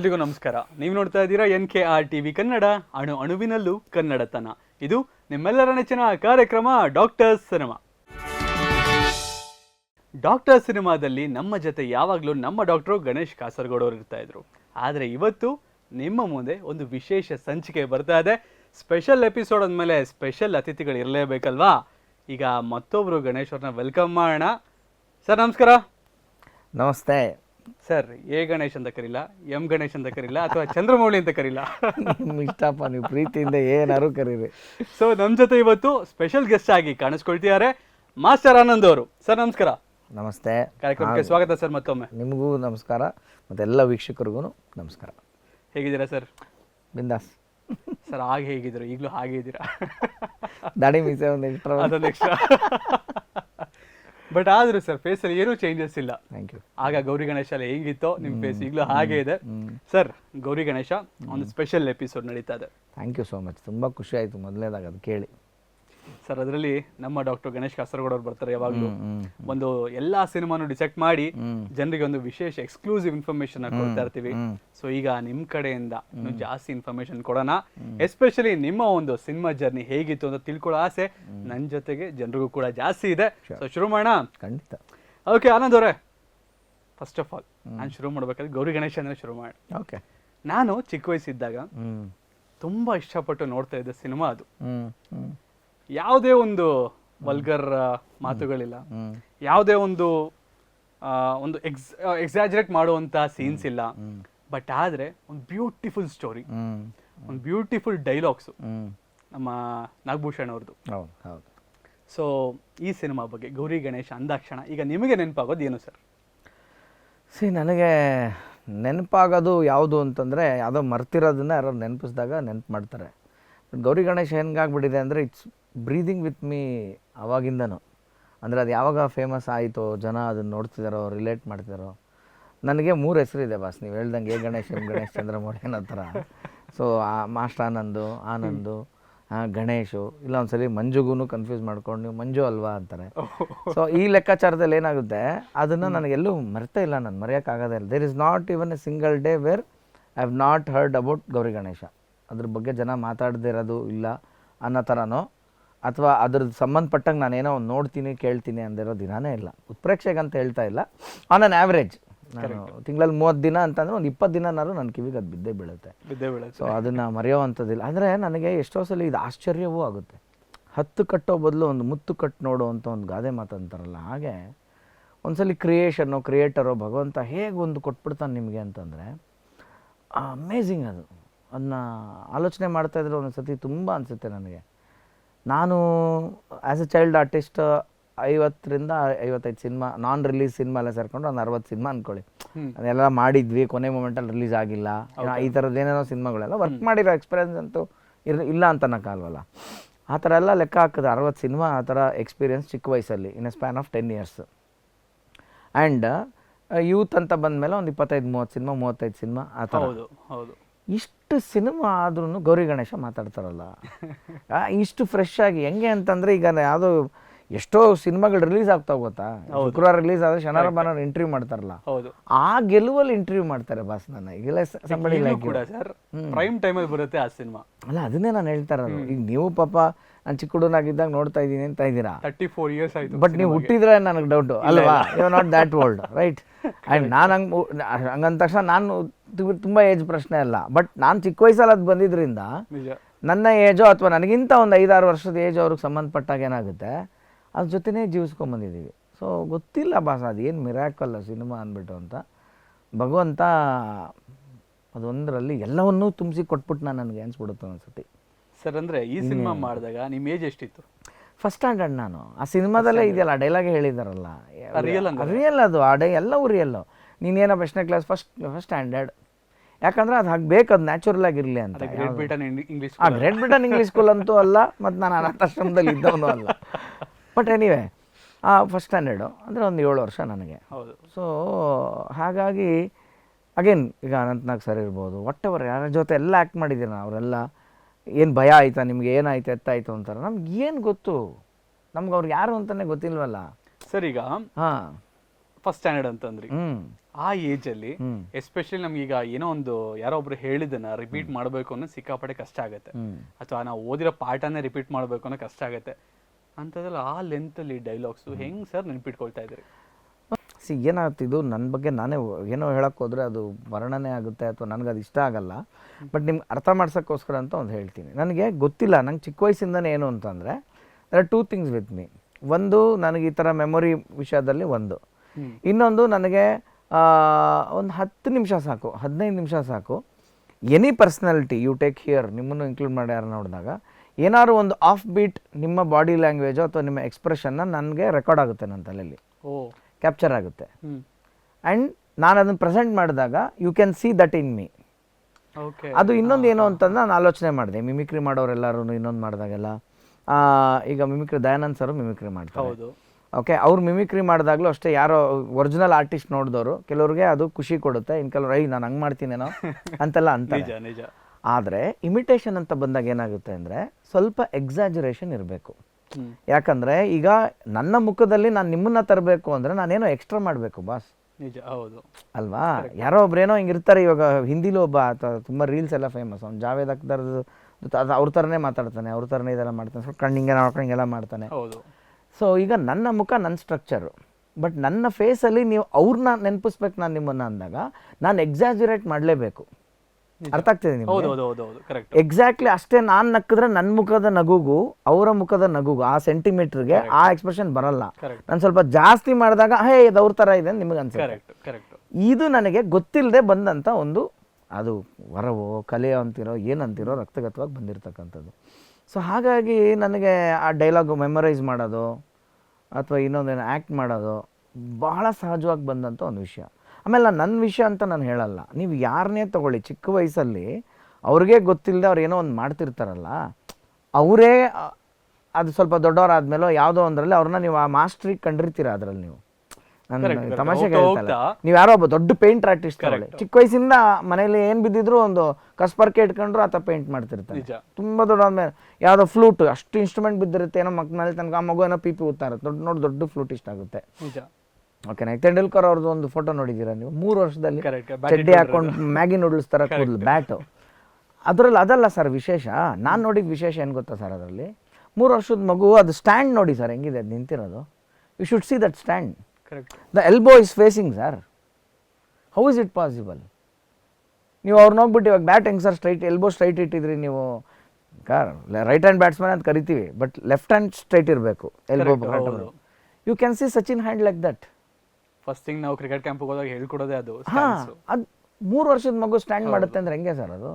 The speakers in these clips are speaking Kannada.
ಎಲ್ರಿಗೂ ನಮಸ್ಕಾರ. ನೀವು ನೋಡ್ತಾ ಇದ್ದೀರಾ N K R T V Kannada, ಅಣು ಅಣುವಿನಲ್ಲೂ ಕನ್ನಡತನ. ಇದು ನಿಮ್ಮೆಲ್ಲರ ನೆಚ್ಚಿನ ಕಾರ್ಯಕ್ರಮ ಡಾಕ್ಟರ್ ಸಿನಿಮಾ. ಡಾಕ್ಟರ್ ಸಿನಿಮಾದಲ್ಲಿ ನಮ್ಮ ಜೊತೆ ಯಾವಾಗಲೂ ನಮ್ಮ ಡಾಕ್ಟ್ರು ಗಣೇಶ್ ಕಾಸರಗೋಡ್ ಅವರು ಇರ್ತಾ ಇದ್ರು. ಆದರೆ ಇವತ್ತು ನಿಮ್ಮ ಮುಂದೆ ಒಂದು ವಿಶೇಷ ಸಂಚಿಕೆ ಬರ್ತಾ ಇದೆ. ಸ್ಪೆಷಲ್ ಎಪಿಸೋಡ್ ಅಂದಮೇಲೆ ಸ್ಪೆಷಲ್ ಅತಿಥಿಗಳು ಇರಲೇಬೇಕಲ್ವಾ? ಈಗ ಮತ್ತೊಬ್ಬರು ಗಣೇಶ್ ಅವ್ರನ್ನ ವೆಲ್ಕಮ್ ಮಾಡೋಣ. ಸರ್, ನಮಸ್ಕಾರ. ನಮಸ್ತೆ. ಸರ್ ಎ ಗಣೇಶ್ ಅಂತ ಕರೀಲ ಎಂ ಗಣೇಶ್ ಅಂತ ಕರೀಲ ಅಥವಾ ಚಂದ್ರಮೌಳಿ ಅಂತ ಕರೀಲ? ನಿಮ್ಮ ಇಷ್ಟಪ್ಪ ನೀವು ಪ್ರೀತಿಯಿಂದ ಏನಾರು ಕರೀರಿ. ಸೊ ನಮ್ಮ ಜೊತೆ ಇವತ್ತು ಸ್ಪೆಷಲ್ ಗೆಸ್ಟ್ ಆಗಿ ಕಾಣಿಸ್ಕೊಳ್ತಿದ್ದಾರೆ ಮಾಸ್ಟರ್ ಆನಂದ್ ಅವರು. ಸರ್ ನಮಸ್ಕಾರ. ನಮಸ್ತೆ. ಕಾರ್ಯಕ್ರಮಕ್ಕೆ ಸ್ವಾಗತ ಸರ್ ಮತ್ತೊಮ್ಮೆ. ನಿಮಗೂ ನಮಸ್ಕಾರ ಮತ್ತೆ ಎಲ್ಲ ವೀಕ್ಷಕರಿಗೂ ನಮಸ್ಕಾರ. ಹೇಗಿದ್ದೀರಾ ಸರ್? ಬಿಂದಾಸ್. ಸರ್ ಹಾಗೆ ಹೇಗಿದ್ರು ಈಗಲೂ ಹಾಗೆ ಇದ್ದೀರಾ? ದಾಡಿ ಮೀಸೆ ಒಂದು ಎಕ್ಸ್ಟ್ರಾ ಅದೊಂದು ಎಕ್ಸ್ಟ್ರಾ ಬಟ್ ಆದ್ರೂ ಸರ್ ಫೇಸಲ್ಲಿ ಏನೂ ಚೇಂಜಸ್ ಇಲ್ಲ. ಥ್ಯಾಂಕ್ ಯು ಆಗ ಗೌರಿ ಗಣೇಶ ಅಲ್ಲಿ ಹೇಗಿತ್ತೋ ನಿಮ್ಮ ಫೇಸ್ ಈಗಲೂ ಹಾಗೆ ಇದೆ. ಸರ್ ಗೌರಿ ಗಣೇಶ ಒಂದು ಸ್ಪೆಷಲ್ ಎಪಿಸೋಡ್ ನಡೀತಾ ಇದೆ. ಥ್ಯಾಂಕ್ ಯು ಸೋ ಮಚ್ ತುಂಬಾ ಖುಷಿ ಆಯ್ತು ಮೊದಲನೇದಾಗ ಅದು ಕೇಳಿ. ಸರ್ ಅದರಲ್ಲಿ ನಮ್ಮ ಡಾಕ್ಟರ್ ಗಣೇಶ್ ಕಾಸರಗೋಡ್ ಅವ್ರು ಬರ್ತಾರೆ ಯಾವಾಗಲೂ. ಒಂದು ಎಲ್ಲಾ ಸಿನಿಮಾನು ಡಿಸೆಕ್ಟ್ ಮಾಡಿ. ಜನರಿಗೆ ಒಂದು ವಿಶೇಷ ಎಕ್ಸ್ಕ್ಲೂಸಿವ್ ಇನ್ಫಾರ್ಮೇಶನ್ ಕೊಡ್ತಾ ಇರ್ತೀವಿ. ಸೊ ಈಗ ನಿಮ್ ಕಡೆಯಿಂದ ಇನ್ನು ಜಾಸ್ತಿ ಇನ್ಫಾರ್ಮೇಶನ್ ಕೊಡೋಣ. ಎಸ್ಪೆಷಲಿ ನಿಮ್ಮ ಒಂದು ಸಿನಿಮಾ ಜರ್ನಿ ಹೇಗಿತ್ತು ಅಂತ ತಿಳ್ಕೊಳ್ಳೋ ಆಸೆ ನನ್ನ ಜೊತೆಗೆ ಜನರಿಗೂ ಕೂಡ ಜಾಸ್ತಿ ಇದೆ. ಸೊ ಶುರು ಮಾಡೋಣ. ಖಂಡಿತ. ಓಕೆ ಆನಂದ್ ಅವರೇ. ಫಸ್ಟ್ ಆಫ್ ಆಲ್ ನಾನು ಶುರು ಮಾಡ್ಬೇಕಾದ್ರೆ ಗೌರಿ ಗಣೇಶ ಅಂದ್ರೆ ಶುರು ಮಾಡಿ. ಓಕೆ ನಾನು ಚಿಕ್ಕ ವಯಸ್ಸಿದ್ದಾಗ ತುಂಬಾ ಇಷ್ಟಪಟ್ಟು ನೋಡ್ತಾ ಇದ್ದ ಸಿನಿಮಾ ಅದು. ಯಾವುದೇ ಒಂದು ವಲ್ಗರ್ ಮಾತುಗಳಿಲ್ಲ. ಯಾವುದೇ ಒಂದು ಒಂದು ಎಕ್ಸ್ ಎಕ್ಸಾಜರೇಟ್ ಮಾಡುವಂತ ಸೀನ್ಸ್ ಇಲ್ಲ. ಬಟ್ ಆದ್ರೆ ಒಂದು ಬ್ಯೂಟಿಫುಲ್ ಸ್ಟೋರಿ ಒಂದು ಬ್ಯೂಟಿಫುಲ್ ಡೈಲಾಗ್ಸ್ ನಮ್ಮ ನಾಗಭೂಷಣ್ ಅವ್ರದ್ದು ಹೌದು ಹೌದು. ಸೊ ಈ ಸಿನಿಮಾ ಬಗ್ಗೆ ಗೌರಿ ಗಣೇಶ ಅಂದಾಕ್ಷಣ. ಈಗ ನಿಮಗೆ ನೆನಪಾಗೋದು ಏನು ಸರ್? ಸಿ ನನಗೆ ನೆನಪಾಗೋದು ಯಾವುದು ಅಂತಂದರೆ ಯಾವುದೋ ಮರ್ತಿರೋದನ್ನ ಯಾರು ನೆನಪಿಸಿದಾಗ ನೆನಪು ಮಾಡ್ತಾರೆ. ಬಟ್ ಗೌರಿ ಗಣೇಶ ಹೆಂಗಾಗ್ಬಿಟ್ಟಿದೆ ಅಂದರೆ ಇಟ್ಸ್ ಬ್ರೀದಿಂಗ್ ವಿತ್ ಮೀ ಅವಾಗಿಂದನೂ. ಅಂದರೆ ಅದು ಯಾವಾಗ ಫೇಮಸ್ ಆಯಿತೋ ಜನ ಅದನ್ನು ನೋಡ್ತಿದ್ದಾರೋ ರಿಲೇಟ್ ಮಾಡ್ತಿದ್ದಾರೋ ನನಗೆ ಮೂರು ಹೆಸರಿದೆ ಬಾಸ್. ನೀವು ಹೇಳ್ದಂಗೆ ಏ ಗಣೇಶ್ ಎಂ ಗಣೇಶ್ ಚಂದ್ರಮೌಳಿ ಅನ್ನೋ ಥರ. ಸೊ ಆ ಮಾಸ್ಟರ್ ಆನಂದು ಆನಂದು ಗಣೇಶು ಇಲ್ಲ ಒಂದ್ಸಲಿ ಮಂಜುಗೂ ಕನ್ಫ್ಯೂಸ್ ಮಾಡ್ಕೊಂಡು ನೀವು ಮಂಜು ಅಲ್ವಾ ಅಂತಾರೆ. ಸೊ ಈ ಲೆಕ್ಕಾಚಾರದಲ್ಲಿ ಏನಾಗುತ್ತೆ ಅದನ್ನು ನನಗೆಲ್ಲೂ ಮರೆತೇ ಇಲ್ಲ ನಾನು ಮರೆಯೋಕ್ಕಾಗೋದೇ ಇಲ್ಲ. There is not even a single day where I have not heard about Gauri Ganesha. ಅದ್ರ ಬಗ್ಗೆ ಜನ ಮಾತಾಡದೇ ಇರೋದು ಇಲ್ಲ ಅನ್ನೋ ಥರನೋ ಅಥವಾ ಅದ್ರದ್ದು ಸಂಬಂಧಪಟ್ಟಂಗೆ ನಾನೇನೋ ಒಂದು ನೋಡ್ತೀನಿ ಕೇಳ್ತೀನಿ ಅಂದಿರೋ ದಿನಾನೇ ಇಲ್ಲ. ಉತ್ಪ್ರೇಕ್ಷೆಗೆ ಅಂತ ಹೇಳ್ತಾ ಇಲ್ಲ. ಆನ್ ಅನ್ ಆ್ಯಾವ್ರೇಜ್ ನಾನು ತಿಂಗಳಲ್ಲಿ ಮೂವತ್ತು ದಿನ ಅಂತಂದ್ರೆ ಒಂದು ಇಪ್ಪತ್ತು ದಿನನಾದ್ರು ನನ್ನ ಕಿವಿಗೆ ಅದು ಬಿದ್ದೇ ಬೀಳುತ್ತೆ. ಬಿದ್ದೇ ಬೀಳುತ್ತೆ. ಸೊ ಅದನ್ನು ಮರೆಯೋವಂಥದ್ದಿಲ್ಲ. ಆದರೆ ನನಗೆ ಎಷ್ಟೋ ಸಲ ಇದು ಆಶ್ಚರ್ಯವೂ ಆಗುತ್ತೆ. ಹತ್ತು ಕಟ್ಟೋ ಬದಲು ಒಂದು ಮುತ್ತು ಕಟ್ಟು ನೋಡು ಅಂತ ಒಂದು ಗಾದೆ ಮಾತಂತಾರಲ್ಲ ಹಾಗೆ ಒಂದ್ಸಲಿ ಕ್ರಿಯೇಷನ್ನು ಕ್ರಿಯೇಟರು ಭಗವಂತ ಹೇಗೆ ಒಂದು ಕೊಟ್ಬಿಡ್ತಾನೆ ನಿಮಗೆ ಅಂತಂದರೆ ಅಮೇಝಿಂಗ್ ಅದು. ಅದನ್ನ ಆಲೋಚನೆ ಮಾಡ್ತಾ ಇದ್ರೆ ಒಂದು ಸತಿ ತುಂಬ ಅನಿಸುತ್ತೆ ನನಗೆ. ನಾನು ಆ್ಯಸ್ ಎ ಚೈಲ್ಡ್ ಆರ್ಟಿಸ್ಟ್ ಐವತ್ತರಿಂದ ಐವತ್ತೈದು ಸಿನಿಮಾ ನಾನ್ ರಿಲೀಸ್ ಸಿನಿಮಾ ಎಲ್ಲ ಸೇರ್ಕೊಂಡು ಒಂದು ಅರವತ್ತು ಸಿನಿಮಾ ಅಂದ್ಕೊಳ್ಳಿ ಅದೆಲ್ಲ ಮಾಡಿದ್ವಿ ಕೊನೆ ಮೂಮೆಂಟಲ್ಲಿ ರಿಲೀಸ್ ಆಗಿಲ್ಲ. ಈ ಥರದ್ದು ಏನೇನೋ ಸಿನಿಮಾಗಳೆಲ್ಲ ವರ್ಕ್ ಮಾಡಿರೋ ಎಕ್ಸ್ಪೀರಿಯನ್ಸ್ ಅಂತೂ ಇರ್ ಇಲ್ಲ ಅಂತ ಅನ್ನೋಕ್ಕಾಗಲ್ವಲ್ಲ ಆ ಥರ ಎಲ್ಲ ಲೆಕ್ಕ ಹಾಕ್ತದೆ ಅರವತ್ತು ಸಿನಿಮಾ ಆ ಥರ ಎಕ್ಸ್ಪೀರಿಯನ್ಸ್ ಚಿಕ್ಕ ವಯಸ್ಸಲ್ಲಿ in a span of ten years and youth ಅಂತ ಬಂದಮೇಲೆ ಒಂದು ಇಪ್ಪತ್ತೈದು ಮೂವತ್ತು ಸಿನಿಮಾ ಮೂವತ್ತೈದು ಸಿನಿಮಾ ಆ ಥರ. ಹೌದು ಇಷ್ಟು ಸಿನಿಮಾ ಆದ್ರೂ ಗೌರಿ ಗಣೇಶ ಮಾತಾಡ್ತಾರಲ್ಲ. ಇಷ್ಟು ಫ್ರೆಶ್ ಆಗಿ ಹೆಂಗೆ ಅಂತಂದ್ರೆ ಈಗ ಯಾವುದೋ ಎಷ್ಟೋ ಸಿನಿಮಾಗಳು ರಿಲೀಸ್ ಆಗ್ತಾವ ಗೊತ್ತಾ? ಶುಕ್ರವಾರ ರಿಲೀಸ್ ಆದ್ರೆ ಶನಿವಾರ ಭಾನುವಾರ ಇಂಟರ್ವ್ಯೂ ಮಾಡ್ತಾರಲ್ಲ. ಹೌದು. ಆ ಗೆಲುವಲ್ಲಿ ಇಂಟರ್ವ್ಯೂ ಮಾಡ್ತಾರೆ ಬಾಸ್ ನನ್ನ. ಸಂಬಳಿ ಕೂಡ ಸರ್ ಪ್ರೈಮ್ ಟೈಮಲ್ಲಿ ಬರುತ್ತೆ ಆ ಸಿನಿಮಾ. ಅಲ್ಲ ಅದನ್ನೇ ನಾನು ಹೇಳ್ತಾರ ಈಗ ನೀವು ಪಾಪ ನಾನು ಚಿಕ್ಕ ಹುಡುಗನಾಗಿದ್ದಾಗ ನೋಡ್ತಾ ಇದ್ದೀನಿ ಅಂತ ಇದ್ದೀರಾ? ತರ್ಟಿ ಫೋರ್ ಇಯರ್ಸ್ ಆಯ್ತು ಬಟ್ ನೀವು ಹುಟ್ಟಿದ್ರೆ ನನಗೆ ಡೌಟ್ ಅಲ್ವಾ? You not that old right and ನಾನು ಹಂಗೆ ಹಂಗಂದ ತಕ್ಷಣ ನಾನು ತುಂಬಾ ಏಜ್ ಪ್ರಶ್ನೆ ಅಲ್ಲ. ಬಟ್ ನಾನು ಚಿಕ್ಕ ವಯಸ್ಸಲ್ಲಿ ಅದು ಬಂದಿದ್ರಿಂದ ನನ್ನ ಏಜೋ ಅಥವಾ ನನಗಿಂತ ಒಂದು ಐದಾರು ವರ್ಷದ ಏಜ್ ಅವ್ರಿಗೆ ಸಂಬಂಧಪಟ್ಟಾಗ ಏನಾಗುತ್ತೆ? ಅದ್ರ ಜೊತೆನೇ ಜೀವಿಸ್ಕೊಂಬಂದಿದ್ದೀವಿ. ಸೊ ಗೊತ್ತಿಲ್ಲ ಬಾಸ್ ಅದು ಏನು ಮಿರಾಕಲ್ಲ ಸಿನಿಮಾ ಅಂದ್ಬಿಟ್ಟು ಅಂತ. ಭಗವಂತ ಅದೊಂದರಲ್ಲಿ ಎಲ್ಲವನ್ನೂ ತುಂಬಿಸಿ ಕೊಟ್ಬಿಟ್ಟು ನಾನು ನನಗೆ ಅನಿಸ್ಬಿಡುತ್ತೆ ಒಂದ್ಸತಿ. ಸರ್ ಅಂದ್ರೆ ಈ ಸಿನಿಮಾ ಮಾಡಿದಾಗ ನಿಮ್ಮ ಏಜ್ ಎಷ್ಟಿತ್ತು? ಫಸ್ಟ್ ಸ್ಟ್ಯಾಂಡರ್ಡ್ ನಾನು. ಆ ಸಿನಿಮಾದಲ್ಲೇ ಇದೆಯಲ್ಲ ಡೈಲಾಗ್ ಹೇಳಿದಾರಲ್ಲ? ರಿಯಲ್ ಅದು ಆ ಡೈ ಎಲ್ಲವೂ ರಿಯಲ್ಲು ನೀನೇನೋ ಫಸ್ಟ್ನೇ ಕ್ಲಾಸ್ ಫಸ್ಟ್ ಫಸ್ಟ್ ಸ್ಟ್ಯಾಂಡರ್ಡ್ ಯಾಕಂದ್ರೆ ಅದು ಹಾಗೆ ಬೇಕು ಅದು ನ್ಯಾಚುರಲ್ ಆಗಿರಲಿ ಅಂತ. ಗ್ರೇಟ್ ಬ್ರಿಟನ್ ಇಂಗ್ಲೀಷ್ ಆ ಗ್ರೇಟ್ ಬ್ರಿಟನ್ ಇಂಗ್ಲೀಷ್ ಸ್ಕೂಲ್ ಅಂತೂ ಅಲ್ಲ ಮತ್ತು ನಾನು ಅನಾಥಾಶ್ರಮದಲ್ಲಿ ಇದ್ದವನು ಅಲ್ಲ. ಬಟ್ ಎನಿವೆ ಆ ಫಸ್ಟ್ ಸ್ಟ್ಯಾಂಡರ್ಡು ಅಂದರೆ ಒಂದು ಏಳು ವರ್ಷ ನನಗೆ. ಹೌದು. ಸೊ ಹಾಗಾಗಿ ಅಗೇನ್ ಈಗ ಅನಂತನಾಗ್ ಸರ್ ಇರ್ಬೋದು ಒಟ್ಟವರ ಯಾರ ಜೊತೆ ಎಲ್ಲ ಆ್ಯಕ್ಟ್ ಮಾಡಿದ್ದೀರ ಅವರೆಲ್ಲ ಏನು ಭಯ ಆಯ್ತಾ ನಿಮ್ಗೆ ಏನಾಯ್ತು ಎತ್ತಾಯ್ತು ಅಂತಾರೆ ನಮ್ಗೆ ಏನು ಗೊತ್ತು? ನಮ್ಗೆ ಅವ್ರು ಯಾರು ಅಂತಲೇ ಗೊತ್ತಿಲ್ವಲ್ಲ? ಸರ್ ಈಗ ಹಾಂ. ಫಸ್ಟ್ ಸ್ಟ್ಯಾಂಡರ್ಡ್ ಅಂತಂದ್ರಿ. ಹ್ಞೂ ಆ ಏಜ್ ಅಲ್ಲಿ. ಎಸ್ಪೆಷಲಿ ನಮ್ಗೀಗ ಏನೋ ಒಂದು ಯಾರೋ ಒಬ್ರು ಹೇಳಿದನ್ನ ರಿಪೀಟ್ ಮಾಡಬೇಕು ಅನ್ನೋ ಸಿಕ್ಕಾಪಟ್ಟೆ ಕಷ್ಟ ಆಗುತ್ತೆ. ಅಥವಾ ನಾವು ಓದಿರೋ ಪಾಠನೇ ರಿಪೀಟ್ ಮಾಡಬೇಕು ಅನ್ನೋ ಕಷ್ಟ ಆಗುತ್ತೆ. ಅಂಥದ್ರಲ್ಲಿ ಆ ಲೆಂತಲ್ಲಿ ಡೈಲಾಗ್ಸ್ ಹೆಂಗ್ ಸರ್ ನೆನ್ಪಿಟ್ಕೊಳ್ತಾ ಇದ್ರಿ? ಸಿ ಏನಾಗುತ್ತೆ ಇದು ನನ್ನ ಬಗ್ಗೆ ನಾನೇ ಏನೋ ಹೇಳಕ್ಕೆ ಹೋದರೆ ಅದು ವರ್ಣನೆ ಆಗುತ್ತೆ ಅಥವಾ ನನಗೆ ಅದು ಇಷ್ಟ ಆಗಲ್ಲ. ಬಟ್ ನಿಮ್ಗೆ ಅರ್ಥ ಮಾಡ್ಸೋಕ್ಕೋಸ್ಕರ ಅಂತ ಒಂದು ಹೇಳ್ತೀನಿ. ನನಗೆ ಗೊತ್ತಿಲ್ಲ ನಂಗೆ ಚಿಕ್ಕ ವಯಸ್ಸಿಂದನೇ ಏನು ಅಂತಂದರೆ there two things with me ಒಂದು ನನಗೆ ಈ ಥರ ಮೆಮೊರಿ ವಿಷಯದಲ್ಲಿ ಒಂದು. ಇನ್ನೊಂದು ನನಗೆ ಒಂದು ಹತ್ತು ನಿಮಿಷ ಸಾಕು ಹದಿನೈದು ನಿಮಿಷ ಸಾಕು. Any personality you take here ನಿಮ್ಮನ್ನು ಇನ್ಕ್ಲೂಡ್ ಮಾಡಿ ಯಾರು ನೋಡಿದಾಗ ಏನಾದ್ರು ಒಂದು ಆಫ್ ಬೀಟ್ ನಿಮ್ಮ ಬಾಡಿ ಲ್ಯಾಂಗ್ವೇಜ್ ಅಥವಾ ನಿಮ್ಮ ಎಕ್ಸ್ಪ್ರೆಷನ್ನ ನನಗೆ ರೆಕಾರ್ಡ್ ಆಗುತ್ತೆ ನನ್ನ ತಲೆಯಲ್ಲಿ ಕ್ಯಾಪ್ಚರ್ ಆಗುತ್ತೆ. ಆ್ಯಂಡ್ ನಾನು ಅದನ್ನು ಪ್ರೆಸೆಂಟ್ ಮಾಡಿದಾಗ you can see that in me okay ಅದು ಇನ್ನೊಂದು ಏನು ಅಂತ ನಾನು ಆಲೋಚನೆ ಮಾಡಿದೆ. ಮಿಮಿಕ್ರಿ ಮಾಡೋರೆಲ್ಲರೂ ಇನ್ನೊಂದು ಮಾಡಿದಾಗೆಲ್ಲ. ಈಗ ಮಿಮಿಕ್ರಿ ದಯಾನಂದ್ ಸರ್ ಮಿಮಿಕ್ರಿ ಮಾಡ್ತಾರೆ. ಹೌದು. ಓಕೆ ಅವ್ರು ಮಿಮಿಕ್ರಿ ಮಾಡಿದಾಗಲೂ ಅಷ್ಟೇ ಯಾರೋ ಒರಿಜಿನಲ್ ಆರ್ಟಿಸ್ಟ್ ನೋಡಿದವರು ಕೆಲವ್ರಿಗೆ ಅದು ಖುಷಿ ಕೊಡುತ್ತೆ. ಇನ್ನು ಕೆಲವ್ರು ಐ ನಾನು ಹಂಗೆ ಮಾಡ್ತೀನೇನೋ? ಅಂತೆಲ್ಲ ಅಂತ ನಿಜ ನಿಜ. ಆದರೆ ಇಮಿಟೇಷನ್ ಅಂತ ಬಂದಾಗ ಏನಾಗುತ್ತೆ ಅಂದರೆ ಸ್ವಲ್ಪ ಎಕ್ಸಾಜುರೇಷನ್ ಇರಬೇಕು. ಯಾಕಂದರೆ ಈಗ ನನ್ನ ಮುಖದಲ್ಲಿ ನಾನು ನಿಮ್ಮನ್ನ ತರಬೇಕು ಅಂದರೆ ನಾನೇನೋ ಎಕ್ಸ್ಟ್ರಾ ಮಾಡಬೇಕು ಬಾಸ್ ನಿಜ ಹೌದು. ಅಲ್ವಾ? ಯಾರೋ ಒಬ್ಬರೇನೋ ಹಿಂಗೆ ಇರ್ತಾರೆ ಇವಾಗ ಹಿಂದಿಲೂ ಒಬ್ಬ ತುಂಬ ರೀಲ್ಸ್ ಎಲ್ಲ ಫೇಮಸ್ ಅವ್ನು ಜಾವೇದ್ ಅಕ್ತರ್ ಅದು ಅವ್ರ ಥರನೇ ಮಾತಾಡ್ತಾನೆ ಅವ್ರ ಥರನೇ ಇದೆಲ್ಲ ಮಾಡ್ತಾನೆ. ಸ್ವಲ್ಪ ಕಣ್ಣಿಂಗೆ ನೋಡ್ಕೊಂಡೆಲ್ಲ ಮಾಡ್ತಾನೆ. ಹೌದು. ಸೊ ಈಗ ನನ್ನ ಮುಖ ನನ್ನ ಸ್ಟ್ರಕ್ಚರು ಬಟ್ ನನ್ನ ಫೇಸಲ್ಲಿ ನೀವು ಅವ್ರನ್ನ ನೆನಪಿಸ್ಬೇಕು ನಾನು ನಿಮ್ಮನ್ನು ಅಂದಾಗ ನಾನು ಎಕ್ಸಾಜುರೇಟ್ ಮಾಡಲೇಬೇಕು. ಅರ್ಥ ಆಗ್ತದೆ ಹೌದು ನಿಮಗೆ? ಹೌದು ಹೌದು ಹೌದು ಕರೆಕ್ಟ್ ಎಕ್ಸಾಕ್ಟ್ಲಿ ಅಷ್ಟೇ ನಾನು ನಕ್ಕಿದ್ರೆ ನನ್ನ ಮುಖದ ನಗುಗೂ ಅವರ ಮುಖದ ನಗುಗೂ ಆ ಸೆಂಟಿಮೀಟರ್ಗೆ ಆ ಎಕ್ಸ್ಪ್ರೆಷನ್ ಬರಲ್ಲ. ನಾನು ಸ್ವಲ್ಪ ಜಾಸ್ತಿ ಮಾಡಿದಾಗ ಹೇ ಇದು ಅವ್ರ ಥರ ಇದೆ ಅಂತ ನಿಮಗೆ ಅನ್ಸುತ್ತೆ. ಕರೆಕ್ಟ್ ಕರೆಕ್ಟ್ ಇದು ನನಗೆ ಗೊತ್ತಿಲ್ಲದೆ ಬಂದಂಥ ಒಂದು ಅದು ವರವೋ ಕಲೆಯೋ ಅಂತಿರೋ ಏನಂತಿರೋ ರಕ್ತಗತವಾಗಿ ಬಂದಿರತಕ್ಕಂಥದ್ದು. ಸೊ ಹಾಗಾಗಿ ನನಗೆ ಆ ಡೈಲಾಗು ಮೆಮರೈಸ್ ಮಾಡೋದು ಅಥವಾ ಇನ್ನೊಂದೇನು ಆ್ಯಕ್ಟ್ ಮಾಡೋದು ಬಹಳ ಸಹಜವಾಗಿ ಬಂದಂಥ ಒಂದು ವಿಷಯ. ಆಮೇಲೆ ನಾನು ನನ್ನ ವಿಷಯ ಅಂತ ನಾನು ಹೇಳಲ್ಲ. ನೀವು ಯಾರನ್ನೇ ತಗೊಳ್ಳಿ ಚಿಕ್ಕ ವಯಸ್ಸಲ್ಲಿ ಅವ್ರಿಗೆ ಗೊತ್ತಿಲ್ಲದೆ ಅವ್ರು ಏನೋ ಒಂದು ಮಾಡ್ತಿರ್ತಾರಲ್ಲ ಅವರೇ ಅದು ಸ್ವಲ್ಪ ದೊಡ್ಡವರಾದ್ಮೇಲೋ ಯಾವುದೋ ಒಂದರಲ್ಲಿ ಅವ್ರನ್ನ ನೀವು ಆ ಮಾಸ್ಟ್ರಿ ಕಂಡಿರ್ತೀರ ಅದರಲ್ಲಿ ನೀವು. ನನ್ನ ನಾನು. ತಮಾಷೆಗೆ ಹೇಳ್ತಲ್ಲ ನೀವು ಯಾರೋ ಒಬ್ಬ ದೊಡ್ಡ ಪೇಂಟ್ ಆರ್ಟಿಸ್ಟ್ ತಗೊಳ್ಳಿ. ಚಿಕ್ಕ ವಯಸ್ಸಿಂದ ಮನೇಲಿ ಏನು ಬಿದ್ದಿದ್ರು ಒಂದು ಕಸ್ಪರ್ಕೆ ಇಟ್ಕೊಂಡ್ರು ಆತ ಪೇಂಟ್ ಮಾಡ್ತಿರ್ತಾರೆ ತುಂಬ ದೊಡ್ಡ ಆದ್ಮೇಲೆ ಯಾವುದೋ ಫ್ಲೂಟ್ ಅಷ್ಟು ಇನ್ಸ್ಟ್ರೂಮೆಂಟ್ ಬಿದ್ದಿರುತ್ತೆ ಏನೋ ಮಕ್ಕಳಲ್ಲಿ ತನಕ ಆ ಮಗು ಏನೋ ಪಿ ಪಿ ಊತಾರೆ ದೊಡ್ಡ ನೋಡಿ ದೊಡ್ಡ ಫ್ಲೂಟ್ ಇಷ್ಟ ಆಗುತ್ತೆ. ಓಕೆನಾ ತೆಂಡೂಲ್ಕರ್ ಅವ್ರದ್ದು ಒಂದು ಫೋಟೋ ನೋಡಿದ್ದೀರಾ ನೀವು? ಮೂರು ವರ್ಷದಲ್ಲಿ ಚಡ್ಡಿ ಹಾಕೊಂಡು ಮ್ಯಾಗಿ ನೂಡಲ್ಸ್ ಥರ ಕೂದಲು ಬ್ಯಾಟು ಅದರಲ್ಲಿ ಅದಲ್ಲ ಸರ್ ವಿಶೇಷ. ನಾನು ನೋಡಿದ ವಿಶೇಷ ಏನು ಗೊತ್ತಾ ಸರ್ ಅದರಲ್ಲಿ? ಮೂರು ವರ್ಷದ ಮಗು ಅದು ಸ್ಟ್ಯಾಂಡ್ ನೋಡಿ ಸರ್ ಹೆಂಗಿದೆ ಅದು ನಿಂತಿರೋದು? You should see that stand correct the elbow is facing sir how is it possible ನೀವು ಅವ್ರನ್ನ ಹೋಗ್ಬಿಟ್ಟು ಇವಾಗ ಬ್ಯಾಟ್ ಹೆಂಗೆ ಸರ್ ಸ್ಟ್ರೈಟ್ ಎಲ್ಬೋ ಸ್ಟ್ರೈಟ್ ಇಟ್ಟಿದ್ರಿ ನೀವು? ಕಾರ್ ರೈಟ್ ಹ್ಯಾಂಡ್ ಬ್ಯಾಟ್ಸ್ಮನ್ ಅಂತ ಕರಿತೀವಿ ಬಟ್ ಲೆಫ್ಟ್ ಹ್ಯಾಂಡ್ ಸ್ಟ್ರೈಟ್ ಇರಬೇಕು elbow you can see Sachin hand like that first thing ನಾವು ಕ್ರಿಕೆಟ್ ಕ್ಯಾಂಪ್ ಹೋದಾಗ ಹೇಳ್ಕೊಡೋದೇ ಅದು ಹಾಂ ಅದು ಮೂರು ವರ್ಷದ ಮಗು ಸ್ಟ್ಯಾಂಡ್ ಮಾಡುತ್ತೆ ಅಂದ್ರೆ ಹೆಂಗೆ ಸರ್ ಅದು?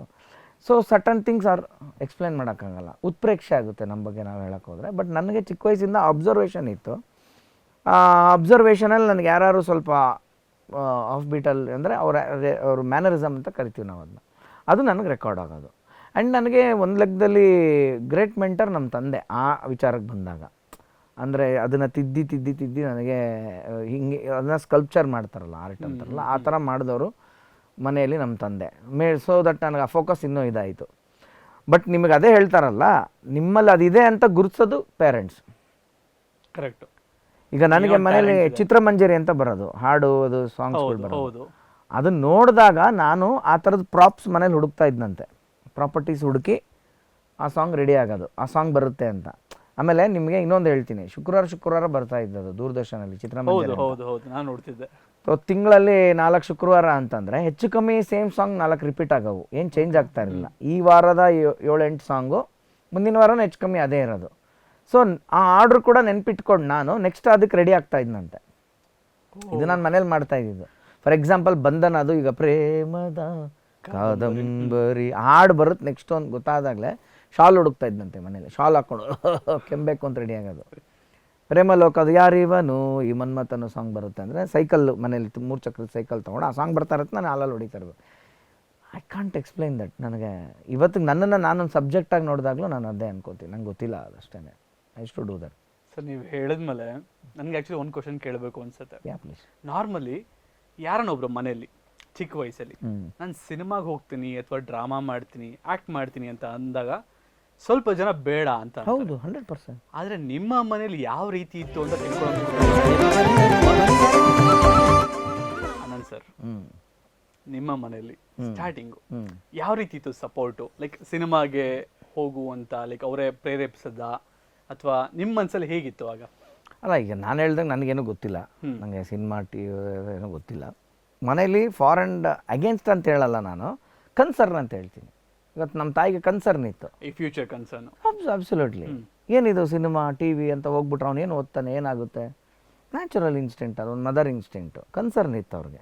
So certain things are explain ಮಾಡೋಕ್ಕಾಗಲ್ಲ. ಉತ್ಪ್ರೇಕ್ಷೆ ಆಗುತ್ತೆ ನಮ್ಮ ಬಗ್ಗೆ ನಾವು ಹೇಳಕ್ಕೆ ಹೋದರೆ. ಬಟ್ ನನಗೆ ಚಿಕ್ಕ ವಯಸ್ಸಿಂದ ಅಬ್ಸರ್ವೇಷನ್ ಇತ್ತು. ಆ ಅಬ್ಸರ್ವೇಷನಲ್ಲಿ ನನಗೆ ಯಾರು ಸ್ವಲ್ಪ ಆಫ್ ಬೀಟಲ್ ಅಂದರೆ ಅವರ ಅವ್ರ ಮ್ಯಾನರಿಸಮ್ ಅಂತ ಕರಿತೀವಿ ನಾವು ಅದನ್ನ ಅದು ನನಗೆ ರೆಕಾರ್ಡ್ ಆಗೋದು. ಆ್ಯಂಡ್ ನನಗೆ ಒಂದು ಲೆಕ್ಕದಲ್ಲಿ ಗ್ರೇಟ್ ಮೆಂಟರ್ ನಮ್ಮ ತಂದೆ ಆ ವಿಚಾರಕ್ಕೆ ಬಂದಾಗ. ಅಂದರೆ ಅದನ್ನು ತಿದ್ದಿ ತಿದ್ದಿ ತಿದ್ದಿ ನನಗೆ ಹಿಂಗೆ ಅದನ್ನ ಸ್ಕಲ್ಪ್ಚರ್ ಮಾಡ್ತಾರಲ್ಲ ಆರ್ಟ್ ಅಂತಾರಲ್ಲ ಆ ಥರ ಮಾಡಿದವರು ಮನೆಯಲ್ಲಿ ನಮ್ಮ ತಂದೆ. ಮೇ ಸೊ ದಟ್ ನನಗೆ ಆ ಫೋಕಸ್ ಇನ್ನೂ ಇದಾಯಿತು. ಬಟ್ ನಿಮಗೆ ಅದೇ ಹೇಳ್ತಾರಲ್ಲ ನಿಮ್ಮಲ್ಲಿ ಅದಿದೆ ಅಂತ ಗುರುತಿಸೋದು ಪೇರೆಂಟ್ಸ್ ಕರೆಕ್ಟ್ ಈಗ ನನಗೆ ಮನೇಲಿ. ಚಿತ್ರಮಂಜರಿ ಅಂತ ಬರೋದು ಹಾಡು ಅದು ಸಾಂಗ್ಸ್ಗಳು ಬರೋದು. ಅದನ್ನ ನೋಡಿದಾಗ ನಾನು ಆ ಥರದ ಪ್ರಾಪ್ಸ್ ಮನೇಲಿ ಹುಡುಕ್ತಾ ಇದ್ದಂತೆ ಪ್ರಾಪರ್ಟೀಸ್ ಹುಡುಕಿ ಆ ಸಾಂಗ್ ರೆಡಿ ಆಗೋದು ಆ ಸಾಂಗ್ ಬರುತ್ತೆ ಅಂತ. ಆಮೇಲೆ ನಿಮಗೆ ಇನ್ನೊಂದು ಹೇಳ್ತೀನಿ. ಶುಕ್ರವಾರ ಶುಕ್ರವಾರ ಬರ್ತಾ ಇದ್ದದು ದೂರದರ್ಶನಲ್ಲಿ ಹೌದು ಚಿತ್ರಮಂಜರಿ ಹೌದು ಹೌದು. ನಾನು ನೋಡ್ತಿದ್ದೆ. ತಿಂಗಳಲ್ಲಿ ನಾಲ್ಕು ಶುಕ್ರವಾರ ಅಂತಂದ್ರೆ ಹೆಚ್ಚು ಕಮ್ಮಿ ಸೇಮ್ ಸಾಂಗ್ ನಾಲ್ಕು ರಿಪೀಟ್ ಆಗವು. ಏನು ಚೇಂಜ್ ಆಗ್ತಾ ಇರಲಿಲ್ಲ. ಈ ವಾರದ ಏಳೆಂಟು ಸಾಂಗು ಮುಂದಿನ ವಾರನೂ ಹೆಚ್ಚು ಕಮ್ಮಿ ಅದೇ ಇರೋದು. ಸೊ ಆ ಆರ್ಡ್ರ್ ಕೂಡ ನೆನ್ಪಿಟ್ಕೊಂಡು ನಾನು ನೆಕ್ಸ್ಟ್ ಅದಕ್ಕೆ ರೆಡಿ ಆಗ್ತಾ ಇದ್ನಂತೆ. ಇದು ನಾನು ಮನೇಲಿ ಮಾಡ್ತಾ ಇದ್ದಿದ್ದು. ಫಾರ್ ಎಕ್ಸಾಂಪಲ್ ಬಂಧನ ಅದು ಈಗ ಪ್ರೇಮದ ಕಾದಂಬರಿ. ಹಾಡು ಬರುತ್ತೆ ನೆಕ್ಸ್ಟ್ ಒಂದು ಗೊತ್ತಾದಾಗಲೇ ಶಾಲ್ ಹುಡುಕ್ತಾ ಇದ್ದಂತೆ ಮನೇಲಿ. ಶಾಲ್ ಹಾಕೊಂಡು ಕೆಂಬೇಕು ಅಂತ ರೆಡಿ ಆಗೋದು. ಪ್ರೇಮಲೋಕ ಅದು ಯಾರಿವನು ಈ ಮನ್ಮಥನು ಸಾಂಗ್ ಬರುತ್ತೆ ಅಂದರೆ ಸೈಕಲ್ ಮನೇಲಿ ಮೂರು ಚಕ್ರದ ಸೈಕಲ್ ತೊಗೊಂಡು ಆ ಸಾಂಗ್ ಬರ್ತಾ ಇರುತ್ತೆ ನಾನು ಹಾಲಲ್ಲಿ ಹೊಡಿತಾ ಇರೋದು. ಐ ಕಾಂಟ್ ಎಕ್ಸ್ಪ್ಲೈನ್ ದಟ್ ನನಗೆ ಇವತ್ತಿಗೆ ನನ್ನನ್ನು ನಾನೊಂದು ಸಬ್ಜೆಕ್ಟಾಗಿ ನೋಡಿದಾಗಲೂ ನಾನು ಅದೇ ಅನ್ಕೋತೀನಿ. ನಂಗೆ ಗೊತ್ತಿಲ್ಲ ಅದಷ್ಟೇ I to do that sir ನೀವು ಹೇಳಿದ್ಮೇಲೆ ನನಗೆ ಆ್ಯಕ್ಚುಲಿ ಒಂದು ಕ್ವಶನ್ ಕೇಳಬೇಕು ಅನ್ಸುತ್ತೆ. ಯಾ ಪ್ಲೀಸ್ ನಾರ್ಮಲಿ ಯಾರನ್ನೊಬ್ರು ಮನೆಯಲ್ಲಿ ಚಿಕ್ಕ ವಯಸ್ಸಲ್ಲಿ ನಾನು ಸಿನಿಮಾಗೆ ಹೋಗ್ತೀನಿ ಅಥವಾ ಡ್ರಾಮಾ ಮಾಡ್ತೀನಿ ಆ್ಯಕ್ಟ್ ಮಾಡ್ತೀನಿ ಅಂತ ಅಂದಾಗ ಸ್ವಲ್ಪ ಜನ ಬೇಡ ಅಂತ. ಹೌದು ಹಂಡ್ರೆಡ್ ಪರ್ಸೆಂಟ್ ಆದ್ರೆ ನಿಮ್ಮ ಮನೇಲಿ ಯಾವ ರೀತಿ ಇತ್ತು ಅಂತ ತಿಳ್ಕೊಳ್ಳೋದು? ನನ್ನ ಸರ್ ನಿಮ್ಮ ಮನೆಯಲ್ಲಿ ಸ್ಟಾರ್ಟಿಂಗು ಯಾವ ರೀತಿ ಇತ್ತು ಸಪೋರ್ಟು ಲೈಕ್ ಸಿನಿಮಾಗೆ ಹೋಗುವಂತ ಲೈಕ್ ಅವರೇ ಪ್ರೇರೇಪಿಸದ ಅಥವಾ ನಿಮ್ಮ ಮನಸ್ಸಲ್ಲಿ ಹೇಗಿತ್ತು ಆಗ? ಅಲ್ಲ ಈಗ ನಾನು ಹೇಳ್ದಂಗೆ ನನಗೇನು ಗೊತ್ತಿಲ್ಲ. ನನಗೆ ಸಿನಿಮಾ ಟಿ ಏನೂ ಗೊತ್ತಿಲ್ಲ. ಮನೇಲಿ ಫಾರ್ ಆ್ಯಂಡ್ ಅಗೇನ್ಸ್ಟ್ ಅಂತ ಹೇಳಲ್ಲ ನಾನು ಕನ್ಸರ್ನ್ ಅಂತ ಹೇಳ್ತೀನಿ. ಇವತ್ತು ನಮ್ಮ ತಾಯಿಗೆ ಕನ್ಸರ್ನ್ ಇತ್ತು. ಈ ಫ್ಯೂಚರ್ ಕನ್ಸರ್ನ್ ಅಬ್ಸಲ್ಯೂಟ್ಲಿ ಏನಿದು ಸಿನಿಮಾ ಟಿ ವಿ ಅಂತ ಹೋಗ್ಬಿಟ್ರೆ ಅವ್ನು ಏನು ಓದ್ತಾನೆ ಏನಾಗುತ್ತೆ? ನ್ಯಾಚುರಲ್ ಇನ್ಸ್ಟೆಂಟ್ ಅದು ಒಂದು ಮದರ್ ಇನ್ಸ್ಟೆಂಟು ಕನ್ಸರ್ನ್ ಇತ್ತು ಅವ್ರಿಗೆ.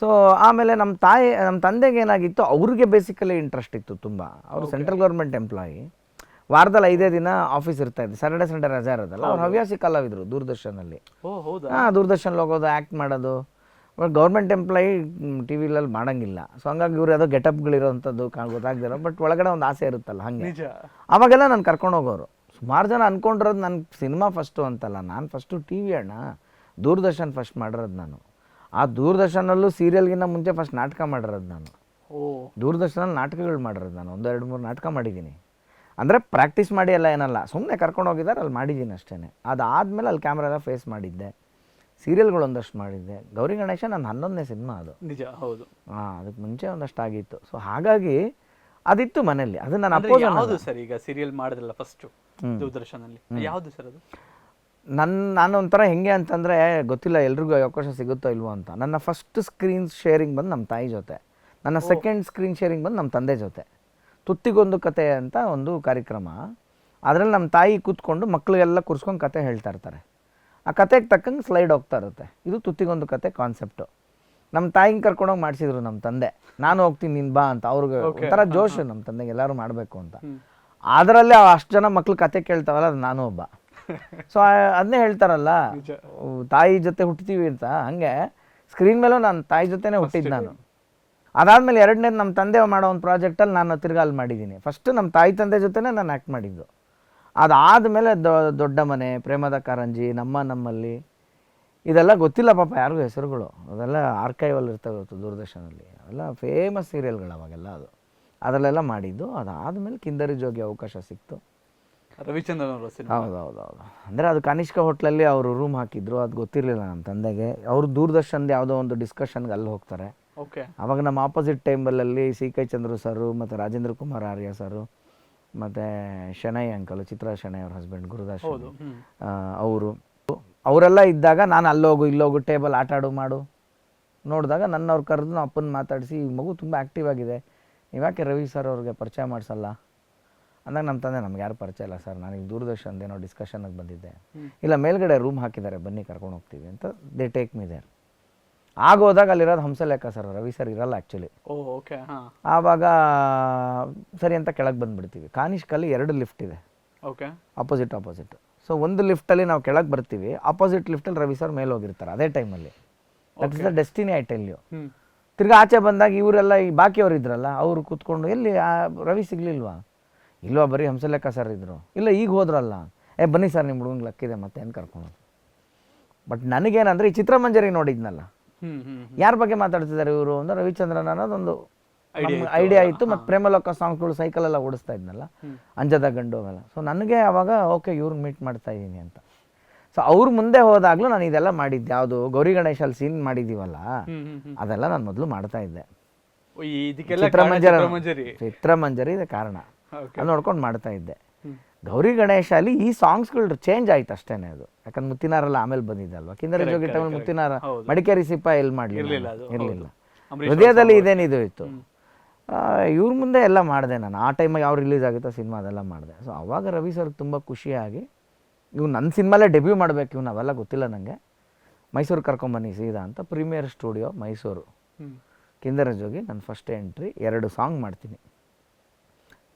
ಸೊ ಆಮೇಲೆ ನಮ್ಮ ತಾಯಿ ನಮ್ಮ ತಂದೆಗೆ ಏನಾಗಿತ್ತು ಅವ್ರಿಗೆ ಬೇಸಿಕಲಿ ಇಂಟ್ರೆಸ್ಟ್ ಇತ್ತು ತುಂಬ. ಅವರು ಸೆಂಟ್ರಲ್ ಗೌರ್ಮೆಂಟ್ ಎಂಪ್ಲಾಯಿ ವಾರದಲ್ಲಿ ಐದೇ ದಿನ ಆಫೀಸ್ ಇರ್ತಾ ಇತ್ತು ಸ್ಯಾಟರ್ಡೆ ಸಂಡೇ ರಜಾ ಇರೋದಲ್ಲ ಅವ್ರು ಹವ್ಯಾಸಿ ಕಲಾವಿದ್ರು ದೂರದರ್ಶನಲ್ಲಿ. ಹಾಂ ದೂರದರ್ಶನಲ್ಲಿ ಹೋಗೋದು ಆ್ಯಕ್ಟ್ ಮಾಡೋದು. ಗೌರ್ಮೆಂಟ್ ಎಂಪ್ಲಾಯಿ ಟಿ ವಿಲಲ್ಲಿ ಮಾಡೋಂಗಿಲ್ಲ. ಸೊ ಹಂಗಾಗಿ ಇವ್ರು ಯಾವುದೋ ಗೆಟಪ್ಗಳಿರೋವಂಥದ್ದು ಗೊತ್ತಾಗ್ದಿರೋ ಬಟ್ ಒಳಗಡೆ ಒಂದು ಆಸೆ ಇರುತ್ತಲ್ಲ ಹಾಗೆ. ಅವಾಗೆಲ್ಲ ನಾನು ಕರ್ಕೊಂಡು ಹೋಗೋರು. ಸುಮಾರು ಜನ ಅಂದ್ಕೊಂಡಿರೋದು ನನ್ನ ಸಿನಿಮಾ ಫಸ್ಟು ಅಂತಲ್ಲ ನಾನು ಫಸ್ಟು ಟಿ ವಿ ಅಣ್ಣ. ದೂರದರ್ಶನ್ ಫಸ್ಟ್ ಮಾಡಿರೋದು ನಾನು. ಆ ದೂರದರ್ಶನಲ್ಲೂ ಸೀರಿಯಲ್ಗಿಂತ ಮುಂಚೆ ಫಸ್ಟ್ ನಾಟಕ ಮಾಡಿರೋದು ನಾನು. ದೂರದರ್ಶನಲ್ಲಿ ನಾಟಕಗಳು ಮಾಡಿರೋದು ನಾನು. ಒಂದು ಎರಡು ಮೂರು ನಾಟಕ ಮಾಡಿದ್ದೀನಿ. ಅಂದರೆ ಪ್ರಾಕ್ಟೀಸ್ ಮಾಡಿ ಎಲ್ಲ ಏನಲ್ಲ ಸುಮ್ಮನೆ ಕರ್ಕೊಂಡು ಹೋಗಿದ್ದಾರೆ ಅಲ್ಲಿ ಮಾಡಿದ್ದೀನಿ ಅಷ್ಟೇ ಅದಾದಮೇಲೆ ಅಲ್ಲಿ ಕ್ಯಾಮ್ರಾ ಎಲ್ಲ ಫೇಸ್ ಮಾಡಿದ್ದೆ. ಸೀರಿಯಲ್ಗಳು ಒಂದಷ್ಟು ಮಾಡಿದ್ದೆ. ಗೌರಿ ಗಣೇಶ ನನ್ನ ಹನ್ನೊಂದನೇ ಸಿನಿಮಾ ಅದು. ನಿಜ ಹೌದು. ಹಾಂ ಅದಕ್ಕೆ ಮುಂಚೆ ಒಂದಷ್ಟು ಆಗಿತ್ತು ಸೊ ಹಾಗಾಗಿ ಅದಿತ್ತು ಮನೆಯಲ್ಲಿ. ಅದು ನಾನು ಅಂದ್ರೆ ಅಪೋಸ್ ಯಾವ್ದು ಸರ್ ಈಗ ಸೀರಿಯಲ್ ಮಾಡಿದ್ರಲ್ಲ ಫಸ್ಟ್ ದೂರದರ್ಶನಲ್ಲಿ ಯಾವುದು ಸರ್ ಅದು? ನನ್ನ ನಾನು ಒಂಥರ ಹೆಂಗೆ ಅಂತಂದರೆ ಗೊತ್ತಿಲ್ಲ ಎಲ್ರಿಗೂ ಅವಕಾಶ ಸಿಗುತ್ತೋ ಇಲ್ವೋ ಅಂತ. ನನ್ನ ಫಸ್ಟ್ ಸ್ಕ್ರೀನ್ ಶೇರಿಂಗ್ ಬಂದು ನಮ್ಮ ತಾಯಿ ಜೊತೆ. ನನ್ನ ಸೆಕೆಂಡ್ ಸ್ಕ್ರೀನ್ ಶೇರಿಂಗ್ ಬಂದು ನಮ್ಮ ತಂದೆ ಜೊತೆ. ತುತ್ತಿಗೊಂದು ಕತೆ ಅಂತ ಒಂದು ಕಾರ್ಯಕ್ರಮ. ಅದರಲ್ಲಿ ನಮ್ಮ ತಾಯಿ ಕೂತ್ಕೊಂಡು ಮಕ್ಕಳಿಗೆಲ್ಲ ಕೂರಿಸ್ಕೊಂಡು ಕತೆ ಹೇಳ್ತಾ ಇರ್ತಾರೆ. ಆ ಕತೆಗೆ ತಕ್ಕಂಗೆ ಸ್ಲೈಡ್ ಹೋಗ್ತಾ ಇರುತ್ತೆ. ಇದು ತುತ್ತಿಗೊಂದು ಕತೆ ಕಾನ್ಸೆಪ್ಟು ನಮ್ಮ ತಾಯಿಗೆ ಕರ್ಕೊಂಡೋಗಿ ಮಾಡಿಸಿದ್ರು ನಮ್ಮ ತಂದೆ. ನಾನು ಹೋಗ್ತೀನಿ ನೀನು ಬಾ ಅಂತ. ಅವ್ರಿಗೆ ಒಂಥರ ಜೋಶ್ ನಮ್ಮ ತಂದೆಗೆ ಎಲ್ಲರೂ ಮಾಡಬೇಕು ಅಂತ. ಅದರಲ್ಲೇ ಅಷ್ಟು ಜನ ಮಕ್ಳು ಕತೆ ಕೇಳ್ತಾವಲ್ಲ ಅದು ನಾನು ಒಬ್ಬ. ಸೊ ಅದನ್ನೇ ಹೇಳ್ತಾರಲ್ಲ ತಾಯಿ ಜೊತೆ ಹುಟ್ತೀವಿ ಅಂತ. ಹಂಗೆ ಸ್ಕ್ರೀನ್ ಮೇಲೂ ನಾನು ತಾಯಿ ಜೊತೆನೇ ಹುಟ್ಟಿದ್ದು ನಾನು. ಅದಾದಮೇಲೆ ಎರಡನೇದು ನಮ್ಮ ತಂದೆ ಮಾಡೋ ಒಂದು ಪ್ರಾಜೆಕ್ಟಲ್ಲಿ ನಾನು ತಿರ್ಗಾಲ್ ಮಾಡಿದ್ದೀನಿ ಫಸ್ಟ್ ನಮ್ಮ ತಾಯಿ ತಂದೆ ಜೊತೆನೇ ನಾನು ಆ್ಯಕ್ಟ್ ಮಾಡಿದ್ದು. ಅದಾದಮೇಲೆ ದೊಡ್ಡ ಮನೆ ಪ್ರೇಮದ ಕಾರಂಜಿ ನಮ್ಮ ನಮ್ಮಲ್ಲಿ. ಇದೆಲ್ಲ ಗೊತ್ತಿಲ್ಲ ಪಾಪ ಯಾರಿಗೂ ಹೆಸರುಗಳು. ಅದೆಲ್ಲ ಆರ್ಕೈವಲ್ ಇರ್ತವೆ ಇವತ್ತು ದೂರದರ್ಶನಲ್ಲಿ ಅವೆಲ್ಲ ಫೇಮಸ್ ಸೀರಿಯಲ್ಗಳು ಅವಾಗೆಲ್ಲ ಅದು. ಅದರಲ್ಲೆಲ್ಲ ಮಾಡಿದ್ದು. ಅದಾದಮೇಲೆ ಕಿಂದರಿ ಜೋಗಿ ಅವಕಾಶ ಸಿಕ್ತು. ರವಿಚಂದ್ರನ್ ಅವರ ಸಿನಿಮಾ ಹೌದು ಹೌದು ಹೌದು ಅಂದರೆ ಅದು ಕನಿಷ್ಕ ಹೋಟ್ಲಲ್ಲಿ ಅವರು ರೂಮ್ ಹಾಕಿದ್ರು. ಅದು ಗೊತ್ತಿರಲಿಲ್ಲ ನಮ್ಮ ತಂದೆಗೆ. ಅವರು ದೂರದರ್ಶನದ ಯಾವುದೋ ಒಂದು ಡಿಸ್ಕಷನ್ಗೆ ಅಲ್ಲಿ ಹೋಗ್ತಾರೆ. ಓಕೆ ಅವಾಗ ನಮ್ಮ ಆಪೋಸಿಟ್ ಟೈಮಲ್ಲಿ ಸಿ ಕೈ ಚಂದ್ರು ಸರು ಮತ್ತು ರಾಜೇಂದ್ರ ಕುಮಾರ್ ಆರ್ಯ ಸರು ಮತ್ತು ಶೆಣೈ ಅಂಕಲ್ ಚಿತ್ರ ಶೆಣೈ ಅವ್ರ ಹಸ್ಬೆಂಡ್ ಗುರುದಾಸ್ ಹೌದು ಹ್ಮ್. ಅವರು ಅವರೆಲ್ಲ ಇದ್ದಾಗ ನಾನು ಅಲ್ಲೋಗು ಇಲ್ಲೋಗು ಟೇಬಲ್ ಆಟ ಆಡು ಮಾಡು. ನೋಡಿದಾಗ ನನ್ನವ್ರು ಕರೆದು ನಾವು ಅಪ್ಪನ ಮಾತಾಡಿಸಿ ಈ ಮಗು ತುಂಬ ಆ್ಯಕ್ಟಿವ್ ಆಗಿದೆ. ನೀವ್ಯಾಕೆ ರವಿ ಸರ್ ಅವ್ರಿಗೆ ಪರಿಚಯ ಮಾಡಿಸಲ್ಲ? ಅಂದಾಗ ನಮ್ಮ ತಂದೆ ನಮ್ಗೆ ಯಾರು ಪರಿಚಯ ಇಲ್ಲ ಸರ್ ನಾನು ಈಗ ದೂರದರ್ಶನದೇನೋ ಡಿಸ್ಕಷನ್ಗೆ ಬಂದಿದ್ದೆ. ಇಲ್ಲ ಮೇಲ್ಗಡೆ ರೂಮ್ ಹಾಕಿದ್ದಾರೆ ಬನ್ನಿ ಕರ್ಕೊಂಡು ಹೋಗ್ತೀವಿ ಅಂತ ದೇ ಟೇಕ್ ಮಿ ದೇರ್ ಆಗ ಹೋದಾಗ ಅಲ್ಲಿರೋದು ಹಂಸಲೇಖ ಸರ್ ರವಿ ಸರ್ ಇರಲ್ಲ ಆ್ಯಕ್ಚುಲಿ ಓಕೆ ಹಾ. ಆವಾಗ ಸರಿ ಅಂತ ಕೆಳಗೆ ಬಂದ್ಬಿಡ್ತೀವಿ. ಕಾನಿಷ್ಕಲ್ಲಿ ಎರಡು ಲಿಫ್ಟ್ ಇದೆ. ಓಕೆ ಅಪೋಸಿಟ್ ಅಪೋಸಿಟ್ ಸೊ ಒಂದು ಲಿಫ್ಟಲ್ಲಿ ನಾವು ಕೆಳಗೆ ಬರ್ತೀವಿ. ಅಪೋಸಿಟ್ ಲಿಫ್ಟಲ್ಲಿ ರವಿ ಸರ್ ಮೇಲೆ ಹೋಗಿರ್ತಾರೆ ಅದೇ ಟೈಮಲ್ಲಿ that is the destiny I tell you ತಿರ್ಗಿ ಆಚೆ ಬಂದಾಗ ಇವರೆಲ್ಲ ಈ ಬಾಕಿಯವ್ರು ಇದ್ರಲ್ಲ ಅವ್ರು ಕೂತ್ಕೊಂಡು ಎಲ್ಲಿ ರವಿ ಸಿಗ್ಲಿಲ್ವಾ? ಇಲ್ವಾ ಬರೀ ಹಂಸಲೆಕ್ಕ ಸರ್ ಇದ್ರು? ಇಲ್ಲ ಈಗ ಹೋದ್ರಲ್ಲ. ಏ ಬನ್ನಿ ಸರ್ ನಿಮ್ಮ ಹುಡುಗಂಗೆ ಲಕ್ಕಿದೆ ಮತ್ತೆ ಏನು ಕರ್ಕೊಂಡು ಬಟ್ ನನಗೇನಂದ್ರೆ ಈ ಚಿತ್ರಮಂಜರಿ ನೋಡಿದ್ನಲ್ಲ. ಯಾರ ಬಗ್ಗೆ ಮಾತಾಡ್ತಿದ್ದಾರೆ ಇವರು ಅಂದ್ರೆ ರವಿಚಂದ್ರನ್ ಅನ್ನೋದೊಂದು ಐಡಿಯಾ ಇತ್ತು ಮತ್ತೆ ಪ್ರೇಮಲೋಕ ಸಾಂಗ್ಗಳು ಸೈಕಲ್ ಎಲ್ಲ ಓಡಿಸ್ತಾ ಇದ್ನಲ್ಲ ಅಂಜದ ಗಂಡು ಅವೆಲ್ಲ ಸೊ ನನಗೆ ಅವಾಗ ಓಕೆ ಇವ್ರಿಗೆ ಮೀಟ್ ಮಾಡ್ತಾ ಇದ್ದೀನಿ ಅಂತ. ಸೊ ಅವ್ರ ಮುಂದೆ ಹೋದಾಗ್ಲೂ ನಾನು ಇದೆಲ್ಲ ಮಾಡಿದ್ದೆ. ಯಾವುದು ಗೌರಿ ಗಣೇಶಲ್ಲಿ ಸೀನ್ ಮಾಡಿದೀವಲ್ಲ ಅದೆಲ್ಲ ನಾನು ಮೊದಲು ಮಾಡ್ತಾ ಇದ್ದೆ. ಚಿತ್ರಮಂಜರಿ ಚಿತ್ರಮಂಜರಿ. ಇದೆ ಕಾರಣ. ಅದು ನೋಡ್ಕೊಂಡು ಮಾಡ್ತಾ ಇದ್ದೆ. ಗೌರಿ ಗಣೇಶ ಅಲ್ಲಿ ಈ ಸಾಂಗ್ಸ್ಗಳು ಚೇಂಜ್ ಆಯ್ತು ಅಷ್ಟೇನೆ ಅದು. ಯಾಕಂದ್ರೆ ಮುತ್ತಿನಾರಲ್ಲ ಆಮೇಲೆ ಬಂದಿದ್ದಲ್ವಾ ಕಿಂದರ ಜೋಗಿ ಟೈಮಲ್ಲಿ. ಮುತ್ತಿನಾರ. ಮಡಿಕೇರಿ ಸಿಪ್ಪ ಎಲ್ಲಿ ಮಾಡಲಿಲ್ಲ. ಇರ್ಲಿಲ್ಲ ಹೃದಯದಲ್ಲಿ ಇದೇನಿದು ಇತ್ತು? ಇವ್ರ ಮುಂದೆ ಎಲ್ಲ ಮಾಡಿದೆ ನಾನು. ಆ ಟೈಮ್ ಯಾವ ರಿಲೀಸ್ ಆಗುತ್ತೋ ಸಿನಿಮಾ ಅದೆಲ್ಲ ಮಾಡಿದೆ. ಸೊ ಅವಾಗ ರವಿ ಸರ್ ತುಂಬ ಖುಷಿಯಾಗಿ ಇವ್ ನನ್ನ ಸಿನಿಮಾಲೇ ಡೆಬ್ಯೂ ಮಾಡಬೇಕು ಇವ್ನು ಅವೆಲ್ಲ ಗೊತ್ತಿಲ್ಲ ನನಗೆ ಮೈಸೂರು ಕರ್ಕೊಂಬನ್ನಿ ಸೀದಾ ಅಂತ ಪ್ರೀಮಿಯರ್ ಸ್ಟುಡಿಯೋ ಮೈಸೂರು. ಕಿಂದರ ಜೋಗಿ ನನ್ನ ಫಸ್ಟ್ ಎಂಟ್ರಿ ಎರಡು ಸಾಂಗ್ ಮಾಡ್ತೀನಿ.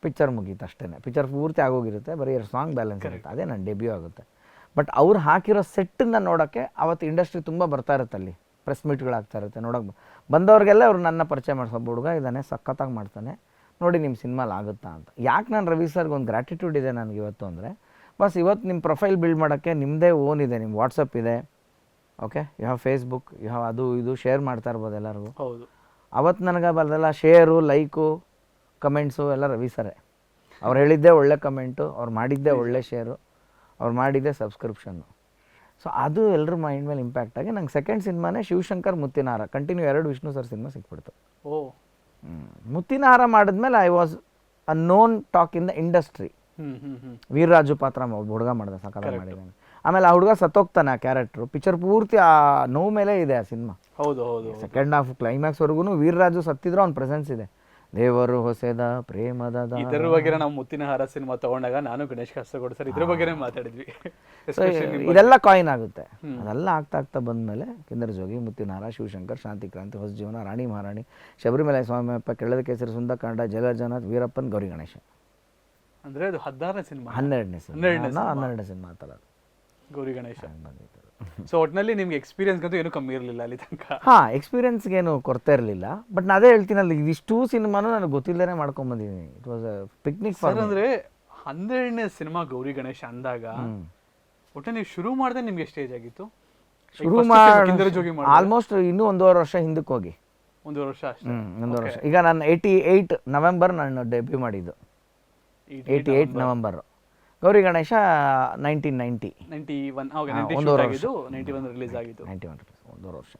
ಪಿಕ್ಚರ್ ಮುಗೀತು ಅಷ್ಟೇ ಪಿಕ್ಚರ್ ಪೂರ್ತಿ ಆಗೋಗಿರುತ್ತೆ ಬರೀ ಎರಡು ಸಾಂಗ್ ಬ್ಯಾಲೆನ್ಸ್ ಇರುತ್ತೆ ಅದೇ ನನ್ನ ಡೆಬ್ಯೂ ಆಗುತ್ತೆ. ಬಟ್ ಅವ್ರು ಹಾಕಿರೋ ಸೆಟ್ಟನ್ನು ನೋಡೋಕ್ಕೆ ಅವತ್ತು ಇಂಡಸ್ಟ್ರಿ ತುಂಬ ಬರ್ತಾ ಇರುತ್ತೆ ಅಲ್ಲಿ. ಪ್ರೆಸ್ ಮೀಟ್ಗಳಾಗ್ತಾ ಇರುತ್ತೆ ನೋಡೋಕೆ ಬಂದವ್ರಿಗೆಲ್ಲ ಅವ್ರು ನನ್ನ ಪರಿಚಯ ಮಾಡಿಸೋ ಹುಡುಗ ಇದ್ದಾನೆ ಸಖತ್ತಾಗಿ ಮಾಡ್ತಾನೆ. ನೋಡಿ ನಿಮ್ಮ ಸಿನಿಮಾಲಿ ಆಗುತ್ತಾ ಅಂತ. ಯಾಕೆ ನಾನು ರವಿ ಸರ್ಗೆ ಒಂದು ಗ್ರ್ಯಾಟಿಟ್ಯೂಡ್ ಇದೆ ನನಗೆ ಇವತ್ತು ಅಂದರೆ ಬಸ್ ಇವತ್ತು ನಿಮ್ಮ ಪ್ರೊಫೈಲ್ ಬಿಲ್ಡ್ ಮಾಡೋಕ್ಕೆ ನಿಮ್ಮದೇ ಓನ್ ಇದೆ ನಿಮ್ಮ ವಾಟ್ಸಪ್ ಇದೆ. Okay you have Facebook you have ಅದು ಇದು ಶೇರ್ ಮಾಡ್ತಾ ಇರ್ಬೋದು ಎಲ್ಲರಿಗೂ. ಹೌದು. ಅವತ್ತು ನನಗೆ ಬರದಲ್ಲ ಶೇರು ಲೈಕು ಕಮೆಂಟ್ಸು ಎಲ್ಲ ರವಿ ಸರೇ. ಅವ್ರು ಹೇಳಿದ್ದೇ ಒಳ್ಳೆ ಕಮೆಂಟು ಅವ್ರು ಮಾಡಿದ್ದೇ ಒಳ್ಳೆ ಶೇರು ಅವ್ರು ಮಾಡಿದ್ದೆ ಸಬ್ಸ್ಕ್ರಿಪ್ಷನ್ನು. ಸೊ ಅದು ಎಲ್ಲರ ಮೈಂಡ್ ಮೇಲೆ ಇಂಪ್ಯಾಕ್ಟ್ ಆಗಿ ನಂಗೆ ಸೆಕೆಂಡ್ ಸಿನಿಮಾನೇ ಶಿವಶಂಕರ್ ಮುತ್ತಿನಹಾರ ಕಂಟಿನ್ಯೂ ಎರಡು ವಿಷ್ಣು ಸರ್ ಸಿನಿಮಾ ಸಿಕ್ಬಿಡ್ತು. ಓ. ಮುತ್ತಿನಹಾರ ಮಾಡಿದ್ಮೇಲೆ I was a known talk in the industry Veeraraju ಪಾತ್ರ ಹುಡುಗ ಮಾಡಿದೆ ಸಕಾಲ ಮಾಡಿದ್ದಾನೆ. ಆಮೇಲೆ ಆ ಹುಡುಗ ಸತ್ತೋಗ್ತಾನೆ ಆ ಕ್ಯಾರೆಕ್ಟ್ರು ಪಿಕ್ಚರ್ ಪೂರ್ತಿ ಆ ನೋವು ಮೇಲೆ ಇದೆ ಆ ಸಿನಿಮಾ. ಹೌದು ಹೌದು ಸೆಕೆಂಡ್ ಹಾಫ್ ಕ್ಲೈಮ್ಯಾಕ್ಸ್ವರೆಗೂ ವೀರರಾಜು ಸತ್ತಿದ್ರು ಅವ್ನ ಪ್ರೆಸೆನ್ಸ್ ಇದೆ. ದೇವರು ಹೊಸೆದ ಪ್ರೇಮದ ದಾನ. ಇದರ ಬಗ್ಗೆ ನಾವು ಮುತ್ತಿನ ಹಾರ ಸಿನಿಮಾ ತಗೊಂಡಾಗ ನಾನು ಗಣೇಶ್ ಕಾಸರಗೋಡು ಸರ್ ಇದ್ರ ಬಗ್ಗೆನೇ ಮಾತಾಡಿದ್ವಿ. So, ಇದೆಲ್ಲ ಕಾಯಿನ್ ಆಗುತ್ತೆ. ಅದೆಲ್ಲ ಆಗ್ತಾ ಆಗ್ತಾ ಬಂದಮೇಲೆ ಕಿಂದರ ಜೋಗಿ ಮುತ್ತಿನಾರ ಶಿವಶಂಕರ್ ಶಾಂತಿ ಕ್ರಾಂತಿ ಹೊಸ ಜೀವನ ರಾಣಿ ಮಹಾರಾಣಿ ಶಬರಿಮಲೆ ಸ್ವಾಮಿಯಪ್ಪ ಕೆಳದ ಕೇಸರಿ ಸುಂದರ ಜಲಜನಾಥ್ ವೀರಪ್ಪನ್ ಗೌರಿ ಗಣೇಶ. ಅಂದ್ರೆ ಅದು ಹದಿನಾರನೇ ಸಿನಿಮಾ? ಹನ್ನೆರಡನೇ ಹನ್ನೆರಡನೇ ಸಿನಿಮಾ. ಹನ್ನೆರಡನೇ ಸಿನಿಮಾ ಆ ಥರ ಗೌರಿ ಗಣೇಶ. ಬಂದಿತ್ತು. ಸೊ ಒಟ್ಟಿನಲ್ಲಿ ನಿಮ್ಗೆ ಎಕ್ಸ್ಪೀರಿಯನ್ಸ್ ಅಂತೂ ಏನೂ ಕಮ್ಮಿ ಇರಲಿಲ್ಲ ಅಲ್ಲಿ ತನಕ. ಹಾಂ ಎಕ್ಸ್ಪೀರಿಯನ್ಸ್ಗೇನು ಕೊರತೆ ಇರಲಿಲ್ಲ. ಬಟ್ ನಾನು ಅದೇ ಹೇಳ್ತೀನಲ್ಲ ಇದಿಷ್ಟು ಸಿನಿಮಾನು ನನಗೆ ಗೊತ್ತಿಲ್ಲದೇ ಮಾಡ್ಕೊಂಬಂದಿದ್ದೀನಿ it was picnic for sir ಅಂದ್ರೆ ಹನ್ನೆರಡನೇ ಸಿನಿಮಾ ಗೌರಿ ಗಣೇಶ ಅಂದಾಗ ಒಟ್ಟು ನೀವು ಶುರು ಮಾಡಿದೆ ನಿಮ್ಗೆ ಎಷ್ಟು ಏಜ್ ಆಗಿತ್ತು ಶುರು ಜೋಗಿ ಮಾಡಿ ಆಲ್ಮೋಸ್ಟ್ ಇನ್ನೂ ಒಂದೂವರೆ ವರ್ಷ ಹಿಂದಕ್ಕೆ ಹೋಗಿ. ಒಂದು ವರ್ಷ ಅಷ್ಟೇ? ಒಂದೂವರೆ ವರ್ಷ. ಈಗ ನಾನು ಏಯ್ಟಿ ಏಯ್ಟ್ ನವೆಂಬರ್ ನಾನು ಡೆಬ್ಯೂ ಮಾಡಿದ್ದು. Eighty eight November Gauri Ganesha nineteen ninety ninety one ಅವಾಗ ಹಾ, ನೈಂಟಿ ಒಂದೂವರೆ ಆಗಿದ್ದು ನೈಂಟಿ ಒನ್ ರಿಲೀಸ್ ಆಗಿದ್ದು. ನೈಂಟಿ ಒನ್ ಒಂದೂವರೆ ವರ್ಷ.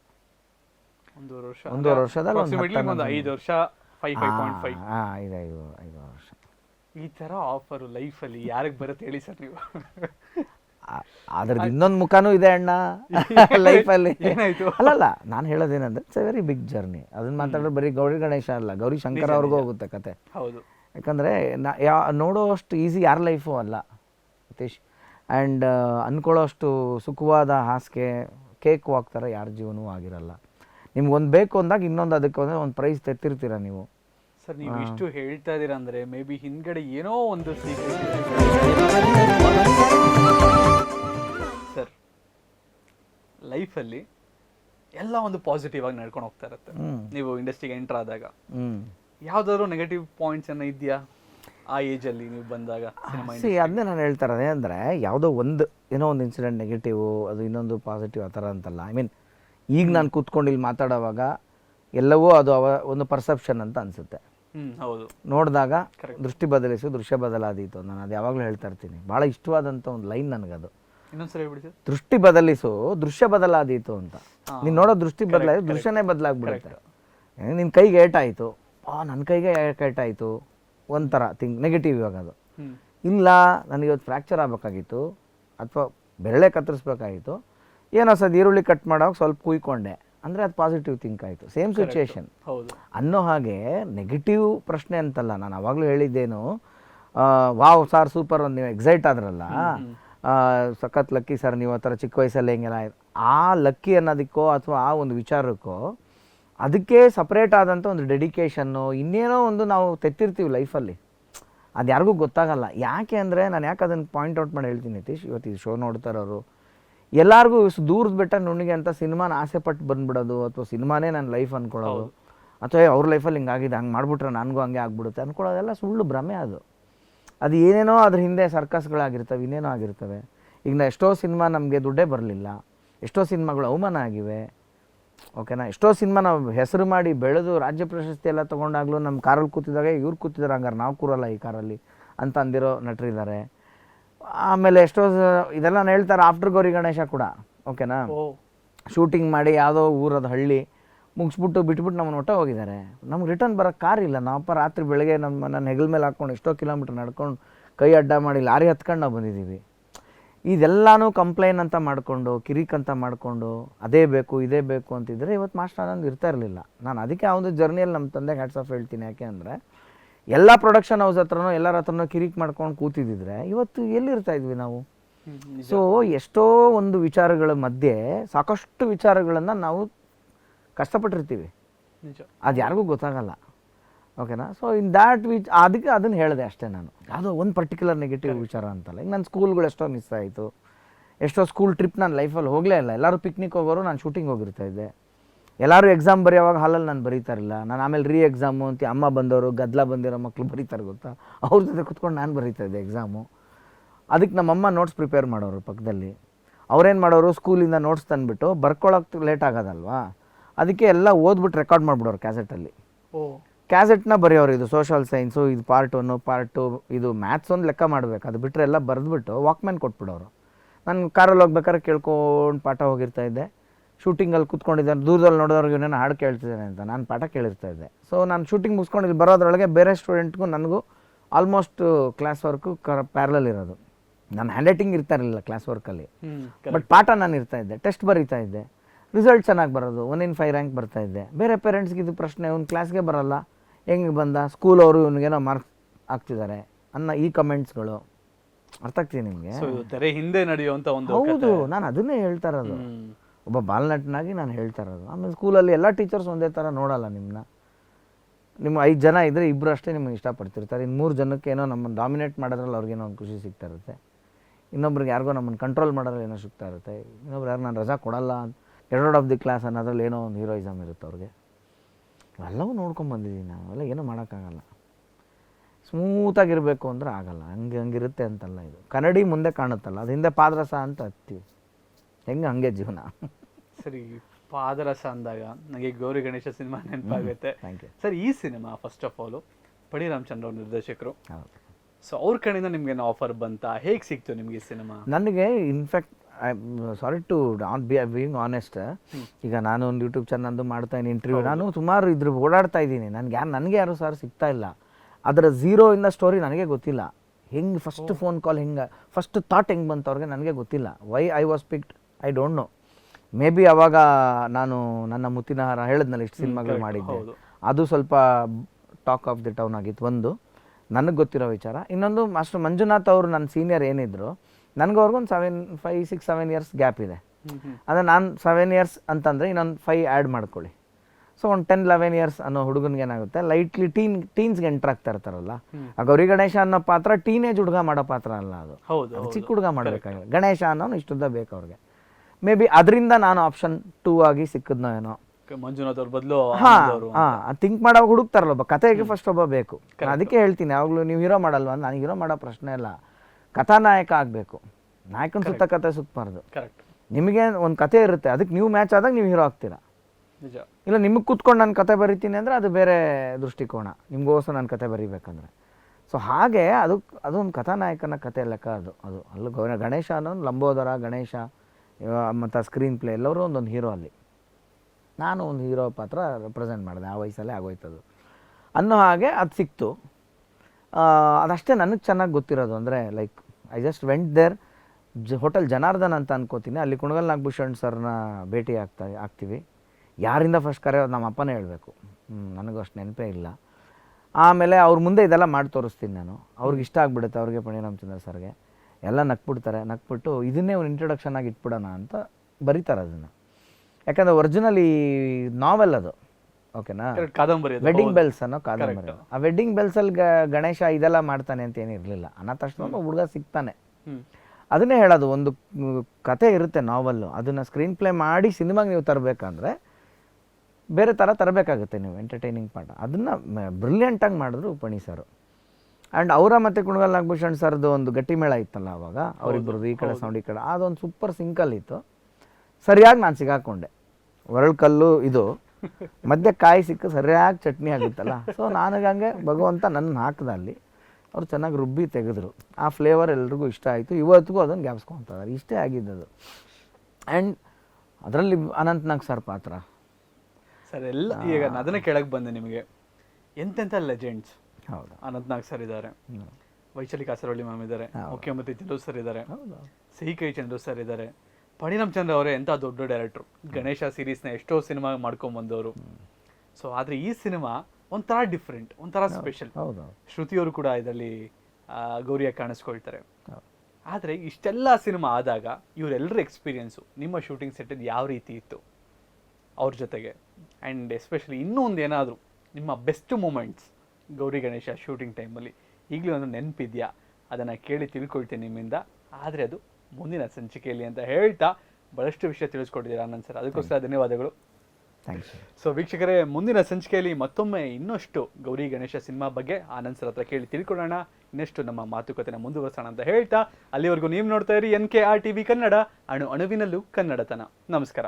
ಒಂದೂವರೆ ವರ್ಷ. ಒಂದೂವರೆ ವರ್ಷದಲ್ಲಿ ಒಂದು ಅಪ್ರಾಕ್ಸಿಮೇಟ್ಲಿ ಒಂದು ಐದು ವರ್ಷ ಫೈವ್ ಫೈವ್ ಪಾಯಿಂಟ್ ಫೈವ್ ಹಾಂ ಐದು ಐದು ಐದು ವರ್ಷ. ಈ ತರ ಆಫರ್ ಲೈಫಲ್ಲಿ ಯಾರಿಗೆ ಬರುತ್ತೆ ಹೇಳಿ ಸರ್ ನೀವು? ಅದ್ರದ್ದು ಇನ್ನೊಂದು ಮುಖನೂ ಇದೆ ಅಣ್ಣ. ಲೈಫಲ್ಲಿ ಏನಾಯ್ತು? ಅಲ್ಲಲ್ಲ ನಾನು ಹೇಳೋದೇನಂದ್ರೆ it's a very big journey ಅದನ್ನ ಮಾತಾಡಿದ್ರೆ ಬರೀ ಗೌರಿ ಗಣೇಶ ಅಲ್ಲ ಗೌರಿ ಶಂಕರ್ ಅವ್ರಿಗೂ ಹೋಗುತ್ತೆ ಕತೆ. ಹೌದು. ಯಾಕಂದ್ರೆ ನಾ ಯಾ ನೋಡೋಷ್ಟು ಈಸಿ ಯಾರ ಲೈಫು ಅಲ್ಲ. ನಿತೀಶ್ ಆ್ಯಂಡ್ ಅಂದ್ಕೊಳ್ಳೋಷ್ಟು ಸುಖವಾದ ಹಾಸಿಗೆ ಕೇಕ್ ವಾಕ್ ಥರ ಯಾರ ಜೀವನವೂ ಆಗಿರಲ್ಲ. ನಿಮ್ಗೊಂದು ಬೇಕು ಅಂದಾಗ ಇನ್ನೊಂದು ಅದಕ್ಕೆ ಒಂದು ಒಂದು ಪ್ರೈಸ್ ತೆತ್ತಿರ್ತೀರ ನೀವು? ಸರ್ ನೀವು ಇಷ್ಟು ಹೇಳ್ತಾ ಇದ್ದೀರಾ ಅಂದರೆ ಮೇ ಬಿ ಹಿಂದ್ಗಡೆ ಏನೋ ಒಂದು ಸರ್ ಲೈಫಲ್ಲಿ ಎಲ್ಲ ಒಂದು ಪಾಸಿಟಿವ್ ಆಗಿ ನಡ್ಕೊಂಡು ಹೋಗ್ತಾ ಇರುತ್ತೆ. ನೀವು ಇಂಡಸ್ಟ್ರಿಗೆ ಎಂಟರ್ ಆದಾಗ. ಯಾವ್ದಾದ್ರು ನೆಗೆಟಿವ್ ಪಾಯಿಂಟ್ಸ್ ಏನೋ ಇದೆಯಾ? ಆ ಏಜ್ ಅಲ್ಲಿ ನೀವು ಬಂದಾಗ ಸಿ ಅದನ್ನೇ ನಾನು ಹೇಳ್ತಾ ಇರೋದೇ ಅಂದರೆ ಯಾವುದೋ ಒಂದು ಏನೋ ಒಂದು ಇನ್ಸಿಡೆಂಟ್ ನೆಗೆಟಿವು ಅದು ಇನ್ನೊಂದು ಪಾಸಿಟಿವ್ ಆ ಥರ ಅಂತಲ್ಲ. ಐ ಮೀನ್ ಈಗ ನಾನು ಕೂತ್ಕೊಂಡು ಇಲ್ಲಿ ಮಾತಾಡೋವಾಗ ಎಲ್ಲವೂ ಅದು ಅವ ಒಂದು ಪರ್ಸೆಪ್ಷನ್ ಅಂತ ಅನಿಸುತ್ತೆ. ಹೌದು. ನೋಡಿದಾಗ ದೃಷ್ಟಿ ಬದಲಿಸು ದೃಶ್ಯ ಬದಲಾದೀತು. ನಾನು ಅದು ಯಾವಾಗಲೂ ಹೇಳ್ತಾ ಇರ್ತೀನಿ. ಭಾಳ ಇಷ್ಟವಾದಂಥ ಒಂದು ಲೈನ್ ನನಗದು. ಅದು ಹೇಳ್ಬಿಡಿ ಸರ್. ದೃಷ್ಟಿ ಬದಲಿಸು ದೃಶ್ಯ ಬದಲಾದೀತು ಅಂತ. ನೀನು ನೋಡೋ ದೃಷ್ಟಿ ಬದಲಾದ ದೃಶ್ಯನೇ ಬದಲಾಗ್ಬಿಡುತ್ತೆ. ನಿನ್ನ ಕೈಗೆ ಏಟಾಯಿತು. ಆ ನನ್ನ ಕೈಗೆ ಏಟಾಯಿತು. ಒಂಥರ ಥಿಂಗ್ ನೆಗೆಟಿವ್ ಇವಾಗ ಅದು. ಇಲ್ಲ ನನಗೆ ಇವತ್ತು ಫ್ರ್ಯಾಕ್ಚರ್ ಆಗಬೇಕಾಗಿತ್ತು ಅಥವಾ ಬೆರಳೆ ಕತ್ತರಿಸ್ಬೇಕಾಗಿತ್ತು ಏನೋ ಸದ್ ಈರುಳ್ಳಿ ಕಟ್ ಮಾಡೋವಾಗ ಸ್ವಲ್ಪ ಕುಯ್ಕೊಂಡೆ. ಅಂದರೆ ಅದು ಪಾಸಿಟಿವ್ ಥಿಂಕ್ ಆಯಿತು. ಸೇಮ್ ಸಿಚುಯೇಷನ್ ಹೌದು. ಅನ್ನೋ ಹಾಗೆ ನೆಗೆಟಿವ್ ಪ್ರಶ್ನೆ ಅಂತಲ್ಲ ನಾನು ಆವಾಗಲೂ ಹೇಳಿದ್ದೇನು ವಾವ್ ಸಾರ್ ಸೂಪರ್ ಒಂದು ನೀವು ಎಕ್ಸೈಟ್ ಆದ್ರಲ್ಲ ಸಖತ್ ಲಕ್ಕಿ ಸರ್ ನೀವು ಆ ಥರ ಚಿಕ್ಕ ವಯಸ್ಸಲ್ಲಿ ಹೆಂಗೆಲ್ಲ ಆ ಲಕ್ಕಿ ಅನ್ನೋದಕ್ಕೋ ಅಥವಾ ಆ ಒಂದು ವಿಚಾರಕ್ಕೋ ಅದಕ್ಕೆ ಸಪ್ರೇಟ್ ಆದಂಥ ಒಂದು ಡೆಡಿಕೇಷನ್ನು ಇನ್ನೇನೋ ಒಂದು ನಾವು ತೆತ್ತಿರ್ತೀವಿ ಲೈಫಲ್ಲಿ ಅದು ಯಾರಿಗೂ ಗೊತ್ತಾಗಲ್ಲ. ಯಾಕೆ ಅಂದರೆ ನಾನು ಯಾಕೆ ಅದನ್ನು ಪಾಯಿಂಟ್ ಔಟ್ ಮಾಡಿ ಹೇಳ್ತೀನಿ ನಿತೀಶ್? ಇವತ್ತು ಈ ಶೋ ನೋಡ್ತಾರವರು ಎಲ್ಲರಿಗೂ ದೂರದ ಬೆಟ್ಟ ನುಣ್ಣಿಗೆ ಅಂತ ಸಿನಿಮಾನ ಆಸೆ ಪಟ್ಟು ಬಂದ್ಬಿಡೋದು ಅಥವಾ ಸಿನಿಮಾನೇ ನನ್ನ ಲೈಫ್ ಅಂದ್ಕೊಳ್ಳೋದು ಅಥವಾ ಅವ್ರ ಲೈಫಲ್ಲಿ ಹಿಂಗಾಗಿದೆ ಹಂಗೆ ಮಾಡಿಬಿಟ್ರೆ ನನಗೂ ಹಂಗೆ ಆಗ್ಬಿಡುತ್ತೆ ಅಂದ್ಕೊಳ್ಳೋದೆಲ್ಲ ಸುಳ್ಳು ಭ್ರಮೆ ಅದು. ಅದು ಏನೇನೋ ಅದ್ರ ಹಿಂದೆ ಸರ್ಕಸ್ಗಳಾಗಿರ್ತವೆ ಇನ್ನೇನೋ ಆಗಿರ್ತವೆ. ಈಗ ನಾ ಎಷ್ಟೋ ಸಿನಿಮಾ ನಮಗೆ ದುಡ್ಡೇ ಬರಲಿಲ್ಲ. ಎಷ್ಟೋ ಸಿನಿಮಾಗಳು ಅವಮಾನ ಆಗಿವೆ. ಓಕೆನಾ? ಎಷ್ಟೋ ಸಿನಿಮಾ ನಾವು ಹೆಸರು ಮಾಡಿ ಬೆಳೆದು ರಾಜ್ಯ ಪ್ರಶಸ್ತಿ ಎಲ್ಲ ತೊಗೊಂಡಾಗಲೂ ನಮ್ಮ ಕಾರಲ್ಲಿ ಕೂತಿದಾಗ ಇವ್ರು ಕೂತಿದ್ದಾರೆ ಹಂಗಾರೆ ನಾವು ಕೂರಲ್ಲ ಈ ಕಾರಲ್ಲಿ ಅಂತ ಅಂದಿರೋ ನಟರಿದ್ದಾರೆ. ಆಮೇಲೆ ಎಷ್ಟೋ ಇದೆಲ್ಲ ನಾನ್ ಹೇಳ್ತಾರೆ ಆಫ್ಟರ್ ಗೌರಿ ಗಣೇಶ ಕೂಡ ಓಕೆನಾ? ಶೂಟಿಂಗ್ ಮಾಡಿ ಯಾವುದೋ ಊರದ ಹಳ್ಳಿ ಮುಗಿಸ್ಬಿಟ್ಟು ಬಿಟ್ಬಿಟ್ಟು ನಮ್ಮನ್ನ ಒಟ್ಟ ಹೋಗಿದ್ದಾರೆ. ನಮ್ಗೆ ರಿಟರ್ನ್ ಬರೋಕ್ಕೆ ಕಾರ್ ಇಲ್ಲ. ನಾವಪ್ಪ ರಾತ್ರಿ ಬೆಳಗ್ಗೆ ನಮ್ಮ ನನ್ನ ಹೆಗಲ ಮೇಲೆ ಹಾಕ್ಕೊಂಡು ಎಷ್ಟೋ ಕಿಲೋಮೀಟ್ರ್ ನಡ್ಕೊಂಡು ಕೈ ಅಡ್ಡ ಮಾಡಿ ಲಾರಿ ಹತ್ಕೊಂಡು ನಾವು ಬಂದಿದ್ದೀವಿ. ಇದೆಲ್ಲನೂ ಕಂಪ್ಲೇನ್ ಅಂತ ಮಾಡಿಕೊಂಡು ಕಿರಿಕ್ ಅಂತ ಮಾಡಿಕೊಂಡು ಅದೇ ಬೇಕು ಇದೇ ಬೇಕು ಅಂತಿದ್ರೆ ಇವತ್ತು ಮಾಸ್ಟರ್ ಆನಂದ್ ಇರ್ತಾ ಇರಲಿಲ್ಲ. ನಾನು ಅದಕ್ಕೆ ಆ ಒಂದು ಜರ್ನಿಯಲ್ಲಿ ನಮ್ಮ ತಂದೆಗೆ ಹ್ಯಾಟ್ಸ್ ಆಫ್ ಹೇಳ್ತೀನಿ ಯಾಕೆ ಅಂದರೆ ಎಲ್ಲ ಪ್ರೊಡಕ್ಷನ್ ಹೌಸ್ ಹತ್ರನೂ ಎಲ್ಲರ ಹತ್ರನೂ ಕಿರಿಕ್ ಮಾಡ್ಕೊಂಡು ಕೂತಿದ್ದಿದ್ರೆ ಇವತ್ತು ಎಲ್ಲಿರ್ತಾ ಇದ್ವಿ ನಾವು? ಸೊ ಎಷ್ಟೋ ಒಂದು ವಿಚಾರಗಳ ಮಧ್ಯೆ ಸಾಕಷ್ಟು ವಿಚಾರಗಳನ್ನು ನಾವು ಕಷ್ಟಪಟ್ಟಿರ್ತೀವಿ. ಅದು ಯಾರಿಗೂ ಗೊತ್ತಾಗಲ್ಲ. ಓಕೆನಾ ಸೊ ಇನ್ ದ್ಯಾಟ್ ವಿಚ್ ಅದಕ್ಕೆ ಅದನ್ನು ಹೇಳಿದೆ ಅಷ್ಟೇ ನಾನು. ಯಾವುದೋ ಒಂದು ಪರ್ಟಿಕ್ಯುಲರ್ ನೆಗೆಟಿವ್ ವಿಚಾರ ಅಂತಲ್ಲ. ಈಗ ನನ್ನ ಸ್ಕೂಲ್ಗಳು ಎಷ್ಟೋ ಮಿಸ್ ಆಯಿತು. ಎಷ್ಟೋ ಸ್ಕೂಲ್ ಟ್ರಿಪ್ ನಾನು ಲೈಫಲ್ಲಿ ಹೋಗಲೇ ಇಲ್ಲ. ಎಲ್ಲರೂ ಪಿಕ್ನಿಕ್ ಹೋಗೋರು ನಾನು ಶೂಟಿಂಗ್ ಹೋಗಿರ್ತಾ ಇದ್ದೆ. ಎಲ್ಲರೂ ಎಕ್ಸಾಮ್ ಬರೆಯೋವಾಗ ಹಾಲಲ್ಲಿ ನಾನು ಬರೀತಾ ಇರಲಿಲ್ಲ. ನಾನು ಆಮೇಲೆ ರೀ ಎಕ್ಸಾಮು ಅಂತ ಅಮ್ಮ ಬಂದವರು ಗದ್ದಲ ಬಂದಿರೋ ಮಕ್ಕಳು ಬರೀತಾರೆ ಗೊತ್ತಾ? ಅವ್ರ ಜೊತೆ ಕುತ್ಕೊಂಡು ನಾನು ಬರೀತಾ ಇದ್ದೆ ಎಕ್ಸಾಮು ಅದಕ್ಕೆ ನಮ್ಮಮ್ಮ ನೋಟ್ಸ್ ಪ್ರಿಪೇರ್ ಮಾಡೋರು ಪಕ್ಕದಲ್ಲಿ. ಅವ್ರೇನು ಮಾಡೋರು? ಸ್ಕೂಲಿಂದ ನೋಟ್ಸ್ ತಂದುಬಿಟ್ಟು ಬರ್ಕೊಳಕ್ಕೆ ಲೇಟ್ ಆಗೋದಲ್ವಾ? ಅದಕ್ಕೆ ಎಲ್ಲ ಓದ್ಬಿಟ್ಟು ರೆಕಾರ್ಡ್ ಮಾಡಿಬಿಡೋರು ಕ್ಯಾಸೆಟಲ್ಲಿ ಓ. ಕ್ಯಾಸೆಟ್ನ ಬರೆಯೋರು ಇದು ಸೋಷಲ್ ಸೈನ್ಸು ಇದು ಪಾರ್ಟ್ ಒನ್ನು ಪಾರ್ಟ್ ಟು ಇದು ಮ್ಯಾಥ್ಸ್ ಒಂದು ಲೆಕ್ಕ ಮಾಡಬೇಕು. ಅದು ಬಿಟ್ಟರೆ ಎಲ್ಲ ಬರೆದ್ಬಿಟ್ಟು ವಾಕ್ಮ್ಯಾನ್ ಕೊಟ್ಬಿಡೋರು. ನಾನು ಕಾರಲ್ಲಿ ಹೋಗ್ಬೇಕಾದ್ರೆ ಕೇಳ್ಕೊಂಡು ಪಾಠ ಹೋಗಿರ್ತಾ ಇದ್ದೆ. ಶೂಟಿಂಗಲ್ಲಿ ಕೂತ್ಕೊಂಡಿದ್ದಾನೆ ದೂರದಲ್ಲಿ ನೋಡೋರ್ಗೆ ನಾನು ಹಾಡು ಕೇಳ್ತಿದ್ದಾನೆ ಅಂತ ನಾನು ಪಾಠ ಕೇಳಿರ್ತಾ ಇದ್ದೆ. ಸೊ ನಾನು ಶೂಟಿಂಗ್ ಮುಗಿಸ್ಕೊಂಡಿದ್ದು ಬರೋದ್ರೊಳಗೆ ಬೇರೆ ಸ್ಟೂಡೆಂಟ್ಗೂ ನನಗೂ ಆಲ್ಮೋಸ್ಟ್ ಕ್ಲಾಸ್ ವರ್ಕು ಕರ ಪ್ಯಾರಲಲ್ ಇರೋದು. ನಾನು ಹ್ಯಾಂಡ್ ರೈಟಿಂಗ್ ಇರ್ತಾ ಇರಲಿಲ್ಲ ಕ್ಲಾಸ್ ವರ್ಕಲ್ಲಿ ಬಟ್ ಪಾಠ ನಾನು ಇರ್ತಾ ಇದ್ದೆ ಟೆಸ್ಟ್ ಬರೀತಾ ಇದ್ದೆ. ರಿಸಲ್ಟ್ ಚೆನ್ನಾಗಿ ಬರೋದು ಒನ್ ಇನ್ ಫೈವ್ ರ್ಯಾಂಕ್ ಬರ್ತಾ ಇದ್ದೆ. ಬೇರೆ ಪೇರೆಂಟ್ಸ್ಗೆ ಇದು ಪ್ರಶ್ನೆ ಒಂದು ಕ್ಲಾಸ್ಗೆ ಬರಲ್ಲ. ಹೆಂಗೆ ಬಂದ? ಸ್ಕೂಲ್ ಅವರು ಇವನಿಗೇನೋ ಮಾರ್ಕ್ಸ್ ಹಾಕ್ತಿದ್ದಾರೆ ಅನ್ನೋ ಈ ಕಮೆಂಟ್ಸ್ಗಳು ಅರ್ಥ ಆಗ್ತಿದೆ ನಿಮಗೆ? ತೆರೆ ಹಿಂದೆ ನಡೆಯುವಂತ ಒಂದು ಹೌದು ನಾನು ಅದನ್ನೇ ಹೇಳ್ತಾ ಇರೋದು. ಒಬ್ಬ ಬಾಲ್ನಟನಾಗಿ ನಾನು ಹೇಳ್ತಾ ಇರೋದು. ಆಮೇಲೆ ಸ್ಕೂಲಲ್ಲಿ ಎಲ್ಲ ಟೀಚರ್ಸ್ ಒಂದೇ ಥರ ನೋಡಲ್ಲ ನಿಮ್ಮನ್ನ ನಿಮ್ಮ ಐದು ಜನ ಇದ್ದರೆ ಇಬ್ಬರು ಅಷ್ಟೇ ನಿಮ್ಮನ್ನು ಇಷ್ಟಪಡ್ತಿರ್ತಾರೆ. ಇನ್ನು ಮೂರು ಜನಕ್ಕೆ ಏನೋ ನಮ್ಮನ್ನು ಡಾಮಿನೇಟ್ ಮಾಡೋದ್ರಲ್ಲಿ ಅವ್ರಿಗೇನೋ ಒಂದು ಖುಷಿ ಸಿಗ್ತಾ ಇರುತ್ತೆ ಇನ್ನೊಬ್ರಿಗೆ ಯಾರಿಗೋ ನಮ್ಮನ್ನು ಕಂಟ್ರೋಲ್ ಮಾಡೋದ್ರಲ್ಲಿ ಏನೋ ಸಿಗ್ತಾ ಇರುತ್ತೆ ಇನ್ನೊಬ್ರು ಯಾರು ನಾನು ರಜಾ ಕೊಡಲ್ಲ ಎರಡ್ ಆಫ್ ದಿ ಕ್ಲಾಸ್ ಅನ್ನೋದ್ರಲ್ಲಿ ಏನೋ ಒಂದು ಹೀರೋಯಿಸಮ್ ಇರುತ್ತೆ ಅವ್ರಿಗೆ. ಎಲ್ಲವೂ ನೋಡ್ಕೊಂಬಂದಿದ್ದೀನಿ ನಾವು. ಅವೆಲ್ಲ ಏನೂ ಮಾಡೋಕ್ಕಾಗಲ್ಲ. ಸ್ಮೂತಾಗಿರಬೇಕು ಅಂದ್ರೆ ಆಗಲ್ಲ. ಹಂಗೆ ಹಂಗಿರುತ್ತೆ ಅಂತಲ್ಲ ಇದು. ಕನ್ನಡಿ ಮುಂದೆ ಕಾಣುತ್ತಲ್ಲ ಅದು ಹಿಂದೆ ಪಾದರಸ ಅಂತ ಹತ್ತೀವಿ ಹೆಂಗೆ ಹಂಗೆ ಜೀವನ? ಸರಿ ಪಾದರಸ ಅಂದಾಗ ನನಗೆ ಗೌರಿ ಗಣೇಶ ಸಿನಿಮಾ ನೆನಪಾಗುತ್ತೆ. ಥ್ಯಾಂಕ್ ಯು ಸರ್ ಈ ಸಿನಿಮಾ ಫಸ್ಟ್ ಆಫ್ ಆಲು ಪಡಿ ರಾಮಚಂದ್ರ ಅವ್ರ ನಿರ್ದೇಶಕರು. ಸೊ ಅವ್ರ ಕಡೆಯಿಂದ ನಿಮ್ಗೆ ಆಫರ್ ಬಂತ? ಹೇಗೆ ಸಿಕ್ತು ನಿಮಗೆ ಈ ಸಿನಿಮಾ? ನನಗೆ in fact I sorry to not be being honest ಈಗ ನಾನು ಒಂದು ಯೂಟ್ಯೂಬ್ ಚಾನಲ್ದು ಮಾಡ್ತಾ ಇದ್ದೀನಿ ಇಂಟರ್ವ್ಯೂ ನಾನು ಸುಮಾರು ಇದ್ರ ಓಡಾಡ್ತಾ ಇದ್ದೀನಿ. ನನಗೆ ಯಾರು ನನಗೆ ಯಾರು ಸರ್ ಸಿಗ್ತಾ ಇಲ್ಲ. ಅದರ ಇಂದ ಸ್ಟೋರಿ ನನಗೆ ಗೊತ್ತಿಲ್ಲ. ಹೆಂಗೆ ಫಸ್ಟ್ ಫೋನ್ ಕಾಲ್ ಹೆಂಗೆ ಫಸ್ಟ್ ಥಾಟ್ ಹೆಂಗೆ ಬಂತು ಅವ್ರಿಗೆ ನನಗೆ ಗೊತ್ತಿಲ್ಲ. Why I was picked I don't know maybe ಅವಾಗ ನಾನು ನನ್ನ ಮುತ್ತಿನ ಹಾರ ಹೇಳಿದ್ನಲ್ಲ ಇಷ್ಟು ಸಿನಿಮಾಗಳು ಮಾಡಿದ್ದೆ. ಅದು ಸ್ವಲ್ಪ ಟಾಕ್ ಆಫ್ ದಿ ಟೌನ್ ಆಗಿತ್ತು. ಒಂದು ನನಗೆ ಗೊತ್ತಿರೋ ವಿಚಾರ. ಇನ್ನೊಂದು ಮಾಸ್ಟರ್ ಮಂಜುನಾಥ್ ಅವರು ನನ್ನ ಸೀನಿಯರ್ ಏನಿದ್ರು ನನಗೆ ಅವ್ರಿಗೊಂದು seven five six seven years gap ಇದೆ ಅಂದರೆ ನಾನು ಸೆವೆನ್ ಇಯರ್ಸ್ ಅಂತಂದರೆ ಇನ್ನೊಂದು ಫೈವ್ ಆ್ಯಡ್ ಮಾಡ್ಕೊಳ್ಳಿ. ಸೊ ಒಂದು ಟೆನ್ ಲೆವೆನ್ ಇಯರ್ಸ್ ಅನ್ನೋ ಹುಡುಗನಿಗೆ ಏನಾಗುತ್ತೆ ಲೈಟ್ಲಿ ಟೀನ್ ಟೀನ್ಸ್ಗೆ ಎಂಟ್ರ್ ಆಗ್ತಾ ಇರ್ತಾರಲ್ಲ ಆ ಗೌರಿ ಗಣೇಶ ಅನ್ನೋ ಪಾತ್ರ ಟೀನೇಜ್ ಹುಡುಗ ಮಾಡೋ ಪಾತ್ರ ಅಲ್ಲ ಅದು. ಹೌದು ಅದು ಚಿಕ್ಕ ಹುಡುಗ ಮಾಡಬೇಕಾಗಿಲ್ಲ. ಗಣೇಶ ಅನ್ನೋನು ಇಷ್ಟುದ್ದ ಬೇಕು ಅವ್ರಿಗೆ. ಮೇ ಬಿ ಅದರಿಂದ ನಾನು ಆಪ್ಷನ್ ಟೂ ಆಗಿ ಸಿಕ್ಕಿದ್ನೋ ಏನೋ. ಮಂಜುನಾಥ್ ಅವ್ರ ಬದಲು ಹಾ ಥಿಂಕ್ ಮಾಡೋ ಹುಡುಕ್ತಾರಲ್ಲ ಒಬ್ಬ. ಕತೆಗೆ ಫಸ್ಟ್ ಒಬ್ಬ ಬೇಕು. ಅದಕ್ಕೆ ಹೇಳ್ತೀನಿ ಯಾವಾಗಲೂ ನೀವು ಹೀರೋ ಮಾಡಲ್ವಾ ನಾನು ಹೀರೋ ಮಾಡೋ ಪ್ರಶ್ನೆ ಇಲ್ಲ. ಕಥಾನಾಯಕ ಆಗಬೇಕು. ನಾಯಕನ ಸುತ್ತ ಕತೆ ಸುತ್ತಬಾರ್ದು. ಕರೆಕ್ಟ್ ನಿಮಗೆ ಒಂದು ಕತೆ ಇರುತ್ತೆ ಅದಕ್ಕೆ ನೀವು ಮ್ಯಾಚ್ ಆದಾಗ ನೀವು ಹೀರೋ ಆಗ್ತೀರಾ? ನಿಜ. ಇಲ್ಲ ನಿಮಗೆ ಕೂತ್ಕೊಂಡು ನಾನು ಕತೆ ಬರಿತೀನಿ ಅಂದರೆ ಅದು ಬೇರೆ ದೃಷ್ಟಿಕೋನ. ನಿಮಗೋಸ್ಕರ ನಾನು ಕತೆ ಬರಿಬೇಕಂದ್ರೆ. ಸೊ ಹಾಗೆ ಅದು ಅದೊಂದು ಕಥಾನಾಯಕನ ಕತೆ ಲೆಕ್ಕ ಅದು ಅದು. ಅಲ್ಲಿ ಗೌರ ಗಣೇಶ ಅನ್ನೋನು ಲಂಬೋದರ ಗಣೇಶ ಮತ್ತು ಸ್ಕ್ರೀನ್ ಪ್ಲೇ ಎಲ್ಲರೂ ಒಂದೊಂದು ಹೀರೋ ಅಲ್ಲಿ. ನಾನು ಒಂದು ಹೀರೋ ಪಾತ್ರ ರೆಪ್ರೆಸೆಂಟ್ ಮಾಡಿದೆ ಆ ವಯಸ್ಸಲ್ಲೇ ಆಗೋಯ್ತದು. ಅನ್ನೋ ಹಾಗೆ ಅದು ಸಿಕ್ತು. ಅದಷ್ಟೇ ನನಗೆ ಚೆನ್ನಾಗಿ ಗೊತ್ತಿರೋದು ಅಂದರೆ like I just went there the hotel Janardhan ಅಂತ ಅನ್ಕೋತೀನಿ. ಅಲ್ಲಿ ಕುಣಗಲ್ ನಾಗಭೂಷಣ್ ಸರ್ನ ಭೇಟಿ ಆಗ್ತಾ, ಆಗ್ತೀವಿ. ಯಾರಿಂದ ಫಸ್ಟ್ ಕರೆ ನಮ್ಮ ಅಪ್ಪನೇ ಹೇಳಬೇಕು. ನನಗೂ ಅಷ್ಟು ನೆನಪೇ ಇಲ್ಲ. ಆಮೇಲೆ ಅವ್ರ ಮುಂದೆ ಇದೆಲ್ಲ ಮಾಡಿ ತೋರಿಸ್ತೀನಿ ನಾನು. ಅವ್ರಿಗೆ ಇಷ್ಟ ಆಗಿಬಿಡುತ್ತೆ ಅವ್ರಿಗೆ ಪಣಿ ಚಂದ್ರ ಸರ್ಗೆ. ಎಲ್ಲ ನಕ್ಬಿಡ್ತಾರೆ. ನಕ್ಬಿಟ್ಟು ಇದನ್ನೇ ಒಂದು ಇಂಟ್ರೊಡಕ್ಷನ್ ಆಗಿ ಇಟ್ಬಿಡೋಣ ಅಂತ ಬರೀತಾರೆ ಅದನ್ನು. ಯಾಕಂದರೆ ಒರಿಜಿನಲಿ ನಾವೆಲ್ ಅದು. ಓಕೆನಾ? ಕಾದಂಬರಿ ಅದು. ವೆಡ್ಡಿಂಗ್ ಹೌದು. ಬೆಲ್ಸ್ ಅನ್ನೋ ಕಾದಂಬರಿ. ಆ ವೆಡ್ಡಿಂಗ್ ಬೆಲ್ಸಲ್ಲಿ ಗಣೇಶ ಇದೆಲ್ಲ ಮಾಡ್ತಾನೆ ಅಂತ ಏನಿರಲಿಲ್ಲ ಅನಾಥಾಶ್ರಮ ಹುಡುಗ ಸಿಗ್ತಾನೆ. ಹ್ಮ್. ಅದನ್ನೇ ಹೇಳೋದು ಒಂದು ಮ್, ಕತೆ ಇರುತ್ತೆ ನಾವಲ್ಲು. ಅದನ್ನ ಸ್ಕ್ರೀನ್ ಪ್ಲೇ ಮಾಡಿ ಸಿನಿಮಾಗೆ ನೀವು ತರಬೇಕಂದ್ರೆ ಬೇರೆ ಥರ ತರಬೇಕಾಗುತ್ತೆ ನೀವು ಎಂಟರ್ಟೈನಿಂಗ್ ಪಾಠ ಅದನ್ನು ಬ್ರಿಲಿಯಂಟಾಗಿ ಮಾಡಿದ್ರು ಉಪಣಿ ಸರ್. ಆ್ಯಂಡ್ ಅವರ ಮತ್ತು ಕುಣಗಲ್ ನಾಗಭೂಷಣ್ ಸರ್ದು ಒಂದು ಗಟ್ಟಿ ಮೇಳ ಇತ್ತಲ್ಲ ಅವಾಗ? ಅವರಿಬ್ಬರು ಈ ಕಡೆ ಸೌಂಡ್ ಈ ಕಡೆ. ಅದೊಂದು ಸೂಪರ್ ಸಿಂಕಲ್ ಇತ್ತು. ಸರಿಯಾಗಿ ನಾನು ಸಿಗಾಕೊಂಡೆ. ಒರಳು ಕಲ್ಲು ಇದು. ಮಧ್ಯ ಕಾಯಿ ಸಿಕ್ಕ ಸರಿಯಾಗಿ ಚಟ್ನಿ ಆಗುತ್ತಲ್ಲ. ಸೊ ನನಗೆ ಹಂಗೆ ಭಗವಂತ ನನ್ನ ಹಾಕ್ದ ಅಲ್ಲಿ. ಅವ್ರು ಚೆನ್ನಾಗಿ ರುಬ್ಬಿ ತೆಗೆದ್ರು. ಆ ಫ್ಲೇವರ್ ಎಲ್ರಿಗೂ ಇಷ್ಟ ಆಯಿತು. ಇವತ್ತಿಗೂ ಅದನ್ನು ಗ್ಯಾಪ್ಸ್ಕೊತಾರೆ ಇಷ್ಟೇ ಆಗಿದ್ದದು ಆ್ಯಂಡ್ ಅದರಲ್ಲಿ ಅನಂತನಾಗ್ ಸರ್ ಪಾತ್ರ? ಸರ್ ಎಲ್ಲ ಈಗ ನಾನು ಅದನ್ನ ಕೆಳಗೆ ಬಂದೆ ನಿಮಗೆ. ಎಂತೆಂಥ ಲೆಜೆಂಡ್ಸ್ ಹೌದು. ಅನಂತನಾಗ್ ಸರ್ ಇದ್ದಾರೆ. ವೈಶಾಲಿ ಕಾಸರವಳ್ಳಿ ಮ್ಯಾಮ್ ಇದ್ದಾರೆ. ಮುಖ್ಯಮಂತ್ರಿ ಚಂದ್ರು ಸರ್ ಇದ್ದಾರೆ. ಸಿಹಿ ಕೈ ಚಂದ್ರು ಸರ್ ಇದ್ದಾರೆ. ಪರಿಣಾಮ್ ಚಂದ್ರ ಅವರೇ ಎಂಥ ದೊಡ್ಡ ಡೈರೆಕ್ಟ್ರು ಗಣೇಶ ಸೀರೀಸ್ನ ಎಷ್ಟೋ ಸಿನಿಮಾ ಮಾಡ್ಕೊಂಬಂದವರು ಸೊ ಆದ್ರೆ ಈ ಸಿನಿಮಾ ಒಂಥರ ಡಿಫ್ರೆಂಟ್ ಒಂಥರ ಸ್ಪೆಷಲ್ ಶ್ರುತಿಯವರು ಕೂಡ ಇದರಲ್ಲಿ ಗೌರಿಯಾಗಿ ಕಾಣಿಸ್ಕೊಳ್ತಾರೆ. ಆದರೆ ಇಷ್ಟೆಲ್ಲ ಸಿನಿಮಾ ಆದಾಗ ಇವರೆಲ್ಲರ ಎಕ್ಸ್ಪೀರಿಯೆನ್ಸು ನಿಮ್ಮ ಶೂಟಿಂಗ್ ಸೆಟ್ ಯಾವ ರೀತಿ ಇತ್ತು? ಅವ್ರ ಜೊತೆಗೆ. ಆ್ಯಂಡ್ ಎಸ್ಪೆಷಲಿ ಇನ್ನೂ ಒಂದು ಏನಾದರೂ ನಿಮ್ಮ best moments Gauri Ganesha shooting ಟೈಮಲ್ಲಿ ಈಗಲೂ ಒಂದು ನೆನಪಿದೆಯಾ? ಅದನ್ನು ಕೇಳಿ ತಿಳ್ಕೊಳ್ತೀನಿ ನಿಮ್ಮಿಂದ. ಆದರೆ ಅದು ಮುಂದಿನ ಸಂಚಿಕೆಯಲ್ಲಿ ಅಂತ ಹೇಳ್ತಾ ಬಹಳಷ್ಟು ವಿಷಯ ತಿಳಿಸ್ಕೊಟ್ಟಿದ್ದೀರಾ ಆನಂದ್ ಸರ್. ಅದಕ್ಕೋಸ್ಕರ ಧನ್ಯವಾದಗಳು. ಸೊ ವೀಕ್ಷಕರೇ ಮುಂದಿನ ಸಂಚಿಕೆಯಲ್ಲಿ ಮತ್ತೊಮ್ಮೆ ಇನ್ನಷ್ಟು ಗೌರಿ ಗಣೇಶ ಸಿನಿಮಾ ಬಗ್ಗೆ ಆನಂದ್ ಸರ್ ಹತ್ರ ಕೇಳಿ ತಿಳ್ಕೊಳ್ಳೋಣ. ಇನ್ನಷ್ಟು ನಮ್ಮ ಮಾತುಕತೆನ ಮುಂದುವರಿಸೋಣ ಅಂತ ಹೇಳ್ತಾ ಅಲ್ಲಿವರೆಗೂ ನೀವು ನೋಡ್ತಾ ಇರಿ N K R TV Kannada ಅಣು ಅಣುವಿನಲ್ಲೂ ಕನ್ನಡತನ. ನಮಸ್ಕಾರ.